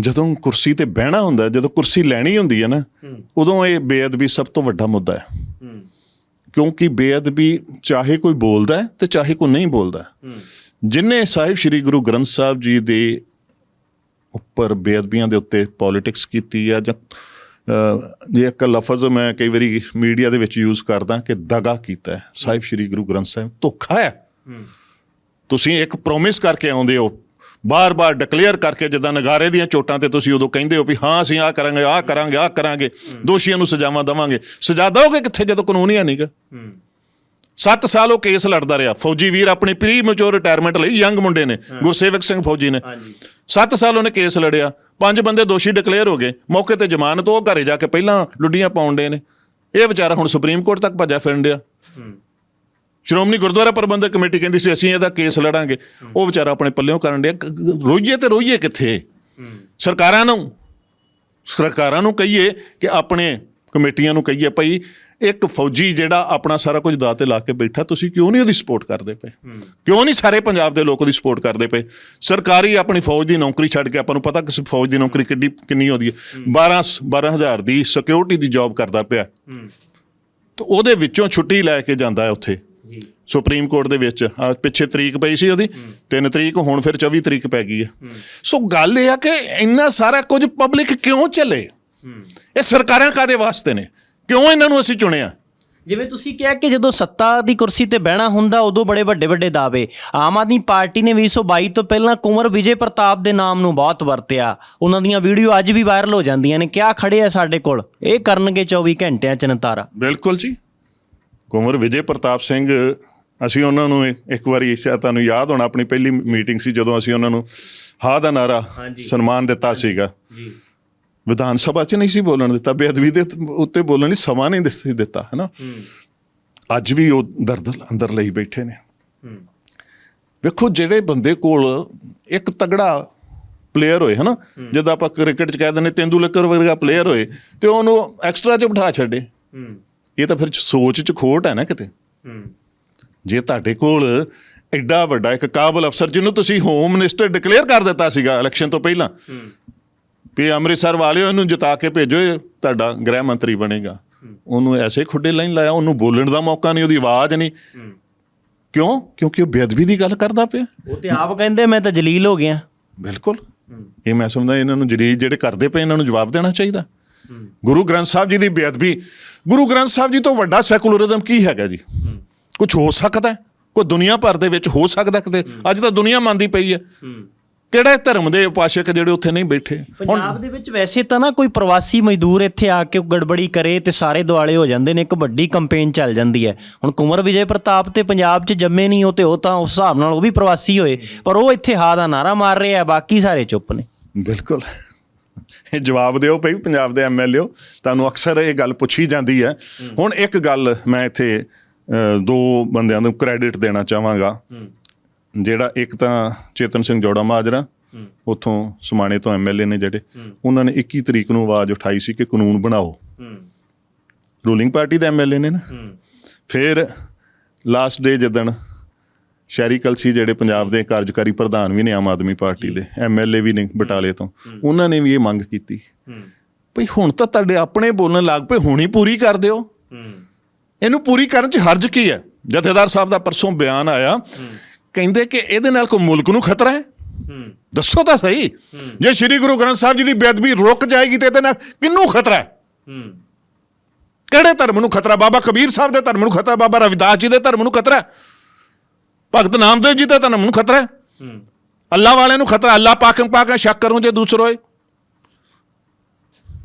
ਜਦੋਂ ਕੁਰਸੀ ਤੇ ਬਹਿਣਾ ਹੁੰਦਾ ਜਦੋਂ ਕੁਰਸੀ ਲੈਣੀ ਹੁੰਦੀ ਹੈ ਨਾ ਉਦੋਂ ਇਹ ਬੇਅਦਬੀ ਸਭ ਤੋਂ ਵੱਡਾ ਮੁੱਦਾ ਹੈ। ਕਿਉਂਕਿ ਬੇਅਦਬੀ ਚਾਹੇ ਕੋਈ ਬੋਲਦਾ ਹੈ ਤੇ ਚਾਹੇ ਕੋਈ ਨਹੀਂ ਬੋਲਦਾ। ਜਿਨੇ ਸਾਹਿਬ ਸ੍ਰੀ ਗੁਰੂ ਗ੍ਰੰਥ ਸਾਹਿਬ ਜੀ ਦੇ ਉੱਪਰ ਬੇਅਦਬੀਆਂ ਦੇ ਉੱਤੇ ਪੋਲਿਟਿਕਸ ਕੀਤੀ ਆ ਜਾਂ ਜੇ ਇੱਕ ਲਫ਼ਜ਼ ਮੈਂ ਕਈ ਵਾਰੀ ਮੀਡੀਆ ਦੇ ਵਿੱਚ ਯੂਜ਼ ਕਰਦਾ ਕਿ ਦਗਾ ਕੀਤਾ ਹੈ ਸਾਹਿਬ ਸ੍ਰੀ ਗੁਰੂ ਗ੍ਰੰਥ ਸਾਹਿਬ ਧੋਖਾ ਹੈ। ਤੁਸੀਂ ਇੱਕ ਪ੍ਰੋਮਿਸ ਕਰਕੇ ਆਉਂਦੇ ਹੋ ਬਾਰ-ਬਾਰ ਡਿਕਲੇਅਰ ਕਰਕੇ ਜਿੱਦਾਂ ਨਗਾਰੇ ਦੀਆਂ ਚੋਟਾਂ ਤੇ ਤੁਸੀਂ ਉਦੋਂ ਕਹਿੰਦੇ ਹੋ ਵੀ ਹਾਂ ਅਸੀਂ ਆਹ ਕਰਾਂਗੇ ਆਹ ਕਰਾਂਗੇ ਆਹ ਕਰਾਂਗੇ ਦੋਸ਼ੀਆਂ ਨੂੰ ਸਜ਼ਾਵਾਂ ਦੇਵਾਂਗੇ। ਸਜ਼ਾ ਦੋਗੇ ਕਿੱਥੇ ਜਦੋਂ ਕਾਨੂੰਨ ਹੀ। ਨਹੀਂਗਾ 7 ਸਾਲ ਉਹ ਕੇਸ ਲੜਦਾ ਰਿਹਾ। ਫੌਜੀ ਵੀਰ ਆਪਣੀ ਪ੍ਰੀ ਮੈਚੁਰ ਰਿਟਾਇਰਮੈਂਟ ਲਈ ਯੰਗ ਮੁੰਡੇ ਨੇ ਗੁਰਸੇਵਕ ਸਿੰਘ ਫੌਜੀ ਨੇ। ਹਾਂਜੀ। 7 ਸਾਲ ਉਹਨੇ ਕੇਸ ਲੜਿਆ। ਪੰਜ ਬੰਦੇ ਦੋਸ਼ੀ ਡਿਕਲੇਅਰ ਹੋ ਗਏ। ਮੌਕੇ ਤੇ ਜ਼ਮਾਨਤ ਉਹ ਘਰੇ ਜਾ ਕੇ ਪਹਿਲਾਂ ਲੁੱਡੀਆਂ ਪਾਉਣ ਦੇ ਨੇ। ਇਹ ਵਿਚਾਰਾ ਹੁਣ ਸੁਪਰੀਮ ਕੋਰਟ ਤੱਕ ਭੱਜਾ ਫਿਰਨ ਡਿਆ। ਸ਼੍ਰੋਮਣੀ ਗੁਰਦੁਆਰਾ ਪ੍ਰਬੰਧਕ ਕਮੇਟੀ ਕਹਿੰਦੀ ਸੀ ਅਸੀਂ ਇਹਦਾ ਕੇਸ ਲੜਾਂਗੇ। ਉਹ ਵਿਚਾਰਾ ਆਪਣੇ ਪੱਲਿਓਂ ਕਰਨ ਡਿਆ। ਰੋਈਏ ਤੇ ਰੋਈਏ ਕਿੱਥੇ? ਸਰਕਾਰਾਂ ਨੂੰ। ਸਰਕਾਰਾਂ ਨੂੰ ਕਹੀਏ ਕਿ ਆਪਣੇ ਕਮੇਟੀਆਂ ਨੂੰ ਕਹੀਏ ਭਾਈ ਇੱਕ ਫੌਜੀ ਜਿਹੜਾ ਆਪਣਾ ਸਾਰਾ ਕੁਝ ਦਾਅ ਤੇ ਲਾ ਕੇ ਬੈਠਾ ਤੁਸੀਂ ਕਿਉਂ ਨਹੀਂ ਉਹਦੀ ਸਪੋਰਟ ਕਰਦੇ ਪਏ? ਕਿਉਂ ਨਹੀਂ ਸਾਰੇ ਪੰਜਾਬ ਦੇ ਲੋਕ ਉਹਦੀ ਸਪੋਰਟ ਕਰਦੇ ਪਏ? ਸਰਕਾਰੀ ਆਪਣੀ ਫੌਜ ਦੀ ਨੌਕਰੀ ਛੱਡ ਕੇ ਆਪਾਂ ਨੂੰ ਪਤਾ ਕਿ ਫੌਜ ਦੀ ਨੌਕਰੀ ਕਿੱਡੀ ਕਿੰਨੀ ਹੁੰਦੀ ਹੈ। 12 12000 ਦੀ ਸਿਕਿਉਰਿਟੀ ਦੀ ਜੌਬ ਕਰਦਾ ਪਿਆ। ਤੇ ਉਹਦੇ ਵਿੱਚੋਂ ਛੁੱਟੀ ਲੈ ਕੇ ਜਾਂਦਾ ਹੈ ਉੱਥੇ। ਸੁਪਰੀਮ ਕੋਰਟ ਦੇ ਵਿੱਚ। ਆ ਪਿੱਛੇ ਤਰੀਕ ਪਈ ਸੀ ਉਹਦੀ। 3 ਤਰੀਕ ਹੁਣ ਫਿਰ 24 ਤਰੀਕ ਪੈ ਗਈ ਹੈ। ਸੋ ਗੱਲ ਇਹ ਆ ਕਿ ਇੰਨਾ ਸਾਰਾ ਕੁਝ ਪਬਲਿਕ ਕਿਉਂ ਚੱਲੇ? ਇਹ ਸਰਕਾਰਾਂ ਕਾਦੇ ਵਾਸਤੇ ਨੇ? ਕਿਉਂ ਇਹਨਾਂ ਨੂੰ ਅਸੀਂ ਚੁਣਿਆ? ਜਿਵੇਂ ਤੁਸੀਂ ਕਿਹਾ ਕਿ ਜਦੋਂ ਸੱਤਾ ਦੀ ਕੁਰਸੀ ਤੇ ਬਹਿਣਾ ਹੁੰਦਾ ਉਦੋਂ ਬੜੇ ਵੱਡੇ ਵੱਡੇ ਦਾਅਵੇ। ਆਮ ਆਦਮੀ ਪਾਰਟੀ ਨੇ 2022 ਤੋਂ ਪਹਿਲਾਂ ਕੁੰਵਰ ਵਿਜੇ ਪ੍ਰਤਾਪ ਦੇ ਨਾਮ ਨੂੰ ਬਹੁਤ ਵਰਤਿਆ। ਉਹਨਾਂ ਦੀਆਂ ਵੀਡੀਓ ਅੱਜ ਵੀ ਵਾਇਰਲ ਹੋ ਜਾਂਦੀਆਂ ਨੇ। ਕਿਆ ਖੜੇ ਆ ਸਾਡੇ ਕੋਲ? ਇਹ ਕਰਨਗੇ 24 ਘੰਟਿਆਂ ਚ ਨਤਾਰਾ। ਬਿਲਕੁਲ ਜੀ। ਕੁੰਵਰ ਵਿਜੇ ਪ੍ਰਤਾਪ ਸਿੰਘ ਅਸੀਂ ਉਹਨਾਂ ਨੂੰ ਇੱਕ- ਵਾਰੀ ਸ਼ਾਇਦ ਤੁਹਾਨੂੰ ਯਾਦ ਹੋਣਾ ਆਪਣੀ ਪਹਿਲੀ ਮੀਟਿੰਗ ਸੀ ਜਦੋਂ ਅਸੀਂ ਉਹਨਾਂ ਨੂੰ ਹਾ ਦਾ ਨਾਰਾ। ਸਨਮਾਨ ਦਿੱਤਾ ਸੀਗਾ। ਜੀ। ਵਿਧਾਨ ਸਭਾ 'ਚ ਨਹੀਂ ਸੀ ਬੋਲਣ ਦਿੱਤਾ ਬੇਅਦਬੀ ਦੇ ਉੱਤੇ ਬੋਲਣ ਲਈ ਸਮਾਂ ਨਹੀਂ ਦਿੱਸ- ਦਿੱਤਾ ਹੈ। ਨਾ ਅੱਜ ਵੀ ਉਹ ਦਰਦ ਅੰਦਰ ਲਈ ਬੈਠੇ ਨੇ। ਵੇਖੋ ਜਿਹੜੇ ਬੰਦੇ ਕੋਲ ਇੱਕ ਤਗੜਾ ਪਲੇਅਰ ਹੋਏ ਹਨਾ? ਜਦੋਂ ਆਪਾਂ ਕ੍ਰਿਕਟ 'ਚ ਕਹਿ ਦਿੰਦੇ ਤੇਂਦੁਲਕਰ ਵਰਗਾ ਪਲੇਅਰ ਹੋਏ ਤੇ ਉਹਨੂੰ ਐਕਸਟਰਾ 'ਚ ਬਿਠਾ ਛੱਡੇ। ਇਹ ਤਾਂ ਫਿਰ ਸੋਚ 'ਚ ਖੋਟ ਹੈ ਨਾ ਕਿਤੇ? ਜੇ ਤੁਹਾਡੇ ਕੋਲ ਐਡਾ ਵੱਡਾ ਇੱਕ ਕਾਬਲ ਅਫਸਰ ਜਿਹਨੂੰ ਤੁਸੀਂ ਹੋਮ ਮਿਨਿਸਟਰ ਡਿਕਲੇਅਰ ਕਰ ਦਿੱਤਾ ਸੀਗਾ ਇਲੈਕਸ਼ਨ ਤੋਂ ਪਹਿਲਾਂ ਵੀ ਅੰਮ੍ਰਿਤਸਰ ਵਾਲਿਓ ਇਹਨੂੰ ਜਿਤਾ ਕੇ ਭੇਜੋ ਇਹ ਤੁਹਾਡਾ ਗ੍ਰਹਿ ਮੰਤਰੀ ਬਣੇਗਾ। ਉਹਨੂੰ ਐਸੇ ਖੁੱਡੇ ਲਾਈਨ ਲਾਇਆ ਉਹਨੂੰ ਬੋਲਣ ਦਾ ਮੌਕਾ ਨਹੀਂ ਉਹਦੀ ਆਵਾਜ਼ ਨਹੀਂ। ਕਿਉਂ? ਕਿਉਂਕਿ ਉਹ ਬੇਅਦਬੀ ਦੀ ਗੱਲ ਕਰਦਾ ਪਿਆ। ਉਹ ਤੇ ਆਪ ਕਹਿੰਦੇ ਮੈਂ ਤਾਂ ਜਲੀਲ ਹੋ ਗਿਆ। ਬਿਲਕੁਲ। ਇਹ ਮੈਂ ਸਮਝਦਾ ਇਹਨਾਂ ਨੂੰ ਜਰੀਜ ਜਿਹੜੇ ਕਰਦੇ ਪਏ ਇਹਨਾਂ ਨੂੰ ਜਵਾਬ ਦੇਣਾ ਚਾਹੀਦਾ। ਗੁਰੂ ਗ੍ਰੰਥ ਸਾਹਿਬ ਜੀ ਦੀ ਬੇਅਦਬੀ। ਗੁਰੂ ਗ੍ਰੰਥ ਸਾਹਿਬ ਜੀ ਤੋਂ ਵੱਡਾ ਸੈਕੂਲਰਿਜ਼ਮ ਕੀ ਹੈਗਾ ਜੀ? ਕੁਝ ਹੋ ਸਕਦਾ? ਕੋਈ ਦੁਨੀਆ ਭਰ ਦੇ ਵਿੱਚ ਹੋ ਸਕਦਾ ਕਿਤੇ? ਅੱਜ ਤਾਂ ਦੁਨੀਆ ਮੰਨਦੀ ਪਈ ਹੈ। ਕਿਹੜੇ ਧਰਮ ਦੇ ਉਪਾਸ਼ਕ ਜਿਹੜੇ ਉੱਥੇ ਨਹੀਂ ਬੈਠੇ? ਪੰਜਾਬ ਦੇ ਵਿੱਚ ਵੈਸੇ ਤਾਂ ਨਾ ਕੋਈ ਪ੍ਰਵਾਸੀ ਮਜ਼ਦੂਰ ਇੱਥੇ ਆ ਕੇ ਗੜਬੜੀ ਕਰੇ ਤੇ ਸਾਰੇ ਦੁਆਲੇ ਹੋ ਜਾਂਦੇ ਨੇ ਇੱਕ ਵੱਡੀ ਕੰਪੇਨ ਚੱਲ ਜਾਂਦੀ ਹੈ। ਹੁਣ ਕੁੰਵਰ ਵਿਜੇ ਪ੍ਰਤਾਪ ਤੇ ਪੰਜਾਬ 'ਚ ਜੰਮੇ ਨਹੀਂ ਉਹ ਤੇ ਉਹ ਤਾਂ ਉਸ ਹਿਸਾਬ ਨਾਲ ਉਹ ਵੀ ਪ੍ਰਵਾਸੀ ਹੋਏ ਪਰ ਉਹ ਇੱਥੇ ਹਾ ਦਾ ਨਾਰਾ ਮਾਰ ਰਹੇ ਆ ਬਾਕੀ ਸਾਰੇ ਚੁੱਪ ਨੇ। ਬਿਲਕੁਲ। ਇਹ ਜਵਾਬ ਦਿਓ ਭਈ ਪੰਜਾਬ ਦੇ ਐਮਐਲਏ ਤੁਹਾਨੂੰ ਅਕਸਰ ਇਹ ਗੱਲ ਪੁੱਛੀ ਜਾਂਦੀ ਹੈ। ਹੁਣ ਇੱਕ ਗੱਲ ਮੈਂ ਇੱਥੇ ਦੋ ਬੰਦਿਆਂ ਨੂੰ ਕ੍ਰੈਡਿਟ ਦੇਣਾ ਚਾਹਾਂਗਾ। ਜਿਹੜਾ ਇੱਕ ਤਾਂ ਚੇਤਨ ਸਿੰਘ ਜੋੜਾ ਮਾਜਰਾ ਉੱਥੋਂ ਸਮਾਣੇ ਤੋਂ ਐਮਐਲਏ ਨੇ ਜਿਹੜੇ ਉਹਨਾਂ ਨੇ 21 ਤਰੀਕ ਨੂੰ ਆਵਾਜ਼ ਉਠਾਈ ਸੀ ਕਿ ਕਾਨੂੰਨ ਬਣਾਓ। ਰੂਲਿੰਗ ਪਾਰਟੀ ਦੇ ਐਮਐਲਏ ਨੇ ਨਾ। ਫਿਰ ਲਾਸਟ ਡੇ ਜਦਣ ਸ਼ਹਿਰੀ ਕਲਸੀ ਜਿਹੜੇ ਪੰਜਾਬ ਦੇ ਕਾਰਜਕਾਰੀ ਪ੍ਰਧਾਨ ਵੀ ਨੇ ਆਮ ਆਦਮੀ ਪਾਰਟੀ ਦੇ ਐਮਐਲਏ ਵੀ ਨੇ ਬਟਾਲੇ ਤੋਂ ਉਹਨਾਂ ਨੇ ਵੀ ਇਹ ਮੰਗ ਕੀਤੀ। ਭਈ ਹੁਣ ਤਾਂ ਤੁਹਾਡੇ ਆਪਣੇ ਬੋਲਣ ਲੱਗ ਪਏ ਹੁਣ ਹੀ ਪੂਰੀ ਕਰ ਦਿਓ। ਇਹਨੂੰ ਪੂਰੀ ਕਰਨ ਚ ਹਰਜ ਕੀ ਹੈ? ਜਥੇਦਾਰ ਸਾਹਿਬ ਦਾ ਪਰਸੋਂ ਬਿਆਨ ਆਇਆ। ਕਹਿੰਦੇ ਕਿ ਇਹਦੇ ਨਾਲ ਕੋਈ ਮੁਲਕ ਨੂੰ ਖਤਰਾ ਹੈ? ਦੱਸੋ ਤਾਂ ਸਹੀ। ਜੇ ਸ੍ਰੀ ਗੁਰੂ ਗ੍ਰੰਥ ਸਾਹਿਬ ਜੀ ਦੀ ਬੇਅਦਬੀ ਰੁਕ ਜਾਏਗੀ ਤੇ ਇਹਦੇ ਨਾਲ ਕਿੰਨੂੰ ਖਤਰਾ ਹੈ? ਕਿਹੜੇ ਧਰਮ ਨੂੰ ਖਤਰਾ? ਬਾਬਾ ਕਬੀਰ ਸਾਹਿਬ ਦੇ ਧਰਮ ਨੂੰ ਖਤਰਾ ਬਾਬਾ ਰਵਿਦਾਸ ਜੀ ਦੇ ਧਰਮ ਨੂੰ ਖਤਰਾ ਭਗਤ ਨਾਮਦੇਵ ਜੀ ਦੇ ਧਰਮ ਨੂੰ ਖਤਰਾ ਹੈ? ਅੱਲਾ ਵਾਲਿਆਂ ਨੂੰ ਖਤਰਾ ਅੱਲਾ ਪਾਕਮ ਪਾਕ ਸ਼ੱਕ ਕਰੂੰ ਜੇ ਦੂਸਰੋ ਏ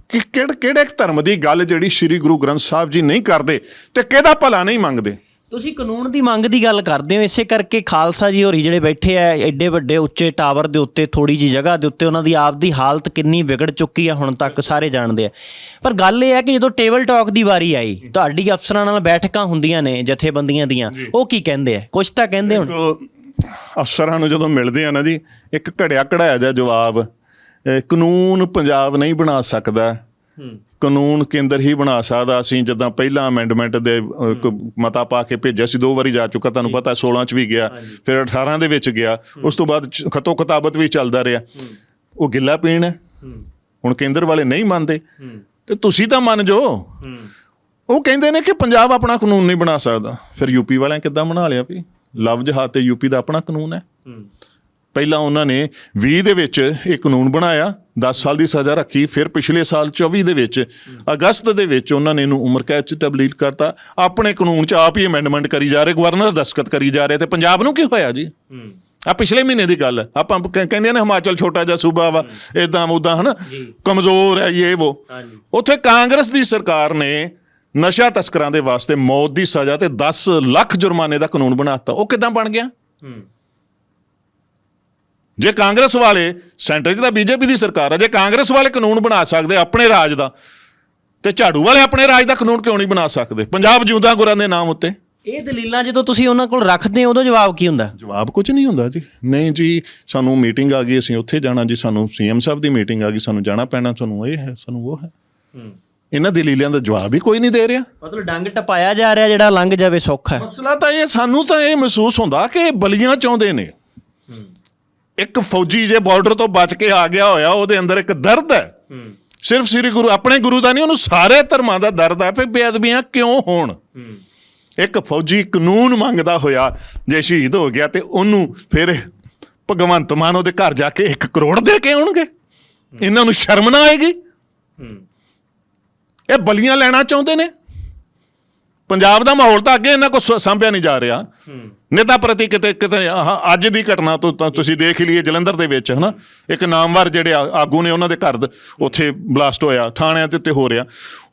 ਕਿ ਕਿਹੜੇ ਕਿਹੜੇ ਧਰਮ ਦੀ ਗੱਲ ਜਿਹੜੀ ਸ੍ਰੀ ਗੁਰੂ ਗ੍ਰੰਥ ਸਾਹਿਬ ਜੀ ਨਹੀਂ ਕਰਦੇ ਤੇ ਕਿਹਦਾ ਭਲਾ ਨਹੀਂ ਮੰਗਦੇ? ਤੁਸੀਂ ਕਾਨੂੰਨ ਦੀ ਮੰਗ ਦੀ ਗੱਲ ਕਰਦੇ ਹੋ ਇਸੇ ਕਰਕੇ ਖਾਲਸਾ ਜੀ ਹੋਰੀ ਜਿਹੜੇ ਬੈਠੇ ਆ ਐਡੇ ਵੱਡੇ ਉੱਚੇ ਟਾਵਰ ਦੇ ਉੱਤੇ ਥੋੜੀ ਜੀ ਜਗ੍ਹਾ ਦੇ ਉੱਤੇ ਉਹਨਾਂ ਦੀ ਆਪ ਦੀ ਹਾਲਤ ਕਿੰਨੀ ਵਿਗੜ ਚੁੱਕੀ ਆ ਹੁਣ ਤੱਕ ਸਾਰੇ ਜਾਣਦੇ ਆ। ਪਰ ਗੱਲ ਇਹ ਹੈ ਕਿ ਜਦੋਂ ਟੇਬਲ ਟਾਕ ਦੀ ਵਾਰੀ ਆਈ ਤੁਹਾਡੀ ਅਫਸਰਾਂ ਨਾਲ ਬੈਠਕਾਂ ਹੁੰਦੀਆਂ ਨੇ ਜਥੇਬੰਦੀਆਂ ਦੀਆਂ ਉਹ ਕੀ ਕਹਿੰਦੇ ਆ? ਕੁਝ ਤਾਂ ਕਹਿੰਦੇ ਹੁਣ। ਅਫਸਰਾਂ ਨੂੰ ਜਦੋਂ ਮਿਲਦੇ ਆ ਨਾ ਜੀ ਇੱਕ ਘੜਿਆ ਘੜਾਇਆ ਜਿਹਾ ਜਵਾਬ ਕਾਨੂੰਨ ਪੰਜਾਬ ਨਹੀਂ ਬਣਾ ਸਕਦਾ। ਕਾਨੂੰਨ ਕੇਂਦਰ ਹੀ ਬਣਾ ਸਕਦਾ ਅਸੀਂ ਜਦੋਂ ਪਹਿਲਾਂ ਅਮੈਂਡਮੈਂਟ ਦੇ ਮਤਾ ਪਾ ਕੇ ਭੇਜਿਆ ਸੀ ਦੋ ਵਾਰੀ ਜਾ ਚੁੱਕਾ ਤੁਹਾਨੂੰ ਪਤਾ 16 ਚ ਵੀ ਗਿਆ ਫਿਰ 18 ਦੇ ਵਿੱਚ ਗਿਆ ਉਸ ਤੋਂ ਬਾਅਦ ਖਤੋ ਕਿਤਾਬਤ ਵੀ ਚੱਲਦਾ ਰਿਹਾ। ਉਹ ਗਿੱਲਾ ਪੀਣ ਹੈ। ਹੁਣ ਕੇਂਦਰ ਵਾਲੇ ਨਹੀਂ ਮੰਨਦੇ। ਤੇ ਤੁਸੀਂ ਤਾਂ ਮੰਨ ਜੋ ਉਹ ਕਹਿੰਦੇ ਨੇ ਕਿ ਪੰਜਾਬ ਆਪਣਾ ਕਾਨੂੰਨ ਨਹੀਂ ਬਣਾ ਸਕਦਾ। ਫਿਰ ਯੂਪੀ ਵਾਲਿਆਂ ਕਿੱਦਾਂ ਬਣਾ ਲਿਆ ਵੀ? ਲਵ ਜਹਾਦ ਤੇ ਯੂਪੀ ਦਾ ਆਪਣਾ ਕਾਨੂੰਨ ਹੈ। ਪਹਿਲਾਂ ਉਹਨਾਂ ਨੇ 20 ਦੇ ਵਿੱਚ ਇਹ ਕਾਨੂੰਨ ਬਣਾਇਆ 10 ਸਾਲ ਦੀ ਸਜ਼ਾ ਰੱਖੀ ਫਿਰ ਪਿਛਲੇ ਸਾਲ 24 ਦੇ ਵਿੱਚ ਅਗਸਤ ਦੇ ਵਿੱਚ ਉਹਨਾਂ ਨੇ ਇਹਨੂੰ ਉਮਰ ਕੈਦ ਚ ਤਬਦੀਲ ਕਰਤਾ। ਆਪਣੇ ਕਾਨੂੰਨ ਚ ਆਪ ਹੀ ਅਮੈਂਡਮੈਂਟ ਕਰੀ ਜਾ ਰਹੇ ਗਵਰਨਰ ਦਸਖਤ ਕਰੀ ਜਾ ਰਹੇ ਤੇ ਪੰਜਾਬ ਨੂੰ ਕੀ ਹੋਇਆ ਜੀ? ਆ ਪਿਛਲੇ ਮਹੀਨੇ ਦੀ ਗੱਲ ਆਪਾਂ ਕਹਿ- ਕਹਿੰਦੇ ਨੇ ਹਿਮਾਚਲ ਛੋਟਾ ਜਿਹਾ ਸੂਬਾ ਵਾ ਇਦਾਂ ਉਦਾਂ ਹਨਾ? ਕਮਜ਼ੋਰ ਹੈ ਇਹ ਉਹ ਉੱਥੇ ਕਾਂਗਰਸ ਦੀ ਸਰਕਾਰ ਨੇ ਨਸ਼ਾ ਤਸਕਰਾਂ ਦੇ ਵਾਸਤੇ ਮੌਤ ਦੀ ਸਜ਼ਾ ਤੇ 10 ਲੱਖ ਜੁਰਮਾਨੇ ਦਾ ਕਾਨੂੰਨ ਬਣਾਤਾ ਉਹ ਕਿਦਾਂ ਬਣ ਗਿਆ? ਜੇ ਕਾਂਗਰਸ ਵਾਲੇ ਸੈਂਟਰ 'ਚ ਤਾਂ ਬੀਜੇਪੀ ਦੀ ਸਰਕਾਰ ਹੈ ਜੇ ਕਾਂਗਰਸ ਵਾਲੇ ਕਾਨੂੰਨ ਬਣਾ ਸਕਦੇ ਆਪਣੇ ਰਾਜ ਦਾ ਤੇ ਝਾੜੂ ਵਾਲੇ ਆਪਣੇ ਰਾਜ ਦਾ ਕਾਨੂੰਨ ਕਿਉਂ ਨਹੀਂ ਬਣਾ ਸਕਦੇ? ਪੰਜਾਬ ਜਿਉਂਦਾ ਗੁਰਾਂ ਦੇ ਨਾਮ ਉੱਤੇ। ਇਹ ਦਲੀਲਾਂ ਜਦੋਂ ਤੁਸੀਂ ਉਹਨਾਂ ਕੋਲ ਰੱਖਦੇ ਹੋ ਉਦੋਂ ਜਵਾਬ ਕੀ ਹੁੰਦਾ? ਜਵਾਬ ਕੁਝ ਨਹੀਂ ਹੁੰਦਾ ਜੀ। ਨਹੀਂ ਜੀ ਸਾਨੂੰ ਮੀਟਿੰਗ ਆ ਗਈ ਅਸੀਂ ਉੱਥੇ ਜਾਣਾ ਜੀ ਸਾਨੂੰ ਸੀਐਮ ਸਾਹਿਬ ਦੀ ਮੀਟਿੰਗ ਆ ਗਈ ਸਾਨੂੰ ਜਾਣਾ ਪੈਣਾ ਸਾਨੂੰ ਇਹ ਹੈ ਸਾਨੂੰ ਉਹ ਹੈ। ਇਹਨਾਂ ਦਲੀਲਾਂ ਦਾ ਜਵਾਬ ਹੀ ਕੋਈ ਨਹੀਂ ਦੇ ਰਿਹਾ। ਮਤਲਬ ਡੰਗ ਟਪਾਇਆ ਜਾ ਰਿਹਾ ਜਿਹੜਾ ਲੰਘ ਜਾਵੇ ਸੌਖਾ ਹੈ। ਮਸਲਾ ਤਾਂ ਇਹ ਸਾਨੂੰ ਤਾਂ ਇਹ ਮਹਿਸੂਸ ਹੁੰਦਾ ਕਿ ਇਹ ਬਲੀਆਂ ਚਾਹੁੰਦੇ ਨੇ। ਇੱਕ ਫੌਜੀ ਜੇ ਬਾਰਡਰ ਤੋਂ ਬਚ ਕੇ ਆ ਗਿਆ ਹੋਇਆ ਉਹਦੇ ਅੰਦਰ ਇੱਕ ਦਰਦ ਹੈ। ਸਿਰਫ ਸ੍ਰੀ ਗੁਰੂ ਆਪਣੇ ਗੁਰੂ ਦਾ ਨਹੀਂ ਉਹਨੂੰ ਸਾਰੇ ਧਰਮਾਂ ਦਾ ਦਰਦ ਹੈ ਕਿ ਬੇਅਦਬੀਆਂ ਕਿਉਂ ਹੋਣ? ਇੱਕ ਫੌਜੀ ਕਾਨੂੰਨ ਮੰਗਦਾ ਹੋਇਆ ਜੇ ਸ਼ਹੀਦ ਹੋ ਗਿਆ ਤੇ ਉਹਨੂੰ ਫਿਰ ਭਗਵੰਤ ਮਾਨ ਉਹਦੇ ਘਰ ਜਾ ਕੇ 1 ਕਰੋੜ ਦੇ ਕੇ ਆਉਣਗੇ। ਇਹਨਾਂ ਨੂੰ ਸ਼ਰਮ ਨਾ ਆਏਗੀ। ਇਹ ਬਲੀਆਂ ਲੈਣਾ ਚਾਹੁੰਦੇ ਨੇ। ਪੰਜਾਬ ਦਾ ਮਾਹੌਲ ਤਾਂ ਅੱਗੇ ਇਹਨਾਂ ਕੋ ਸਾਂਭਿਆ ਨਹੀਂ ਜਾ ਰਿਹਾ। ਨੇਤਾ ਪ੍ਰਤੀ ਕਿਤੇ ਕਿਤੇ ਅੱਜ ਦੀ ਘਟਨਾ ਤੋਂ ਤੁਸੀਂ ਦੇਖ ਲਈਏ ਜਲੰਧਰ ਦੇ ਵਿੱਚ ਹਨਾ? ਇੱਕ ਨਾਮਵਰ ਜਿਹੜੇ ਆਗੂ ਨੇ ਉਹਨਾਂ ਦੇ ਘਰ ਉੱਥੇ ਬਲਾਸਟ ਹੋਇਆ ਥਾਣਿਆਂ ਦੇ ਉੱਤੇ ਹੋ ਰਿਹਾ।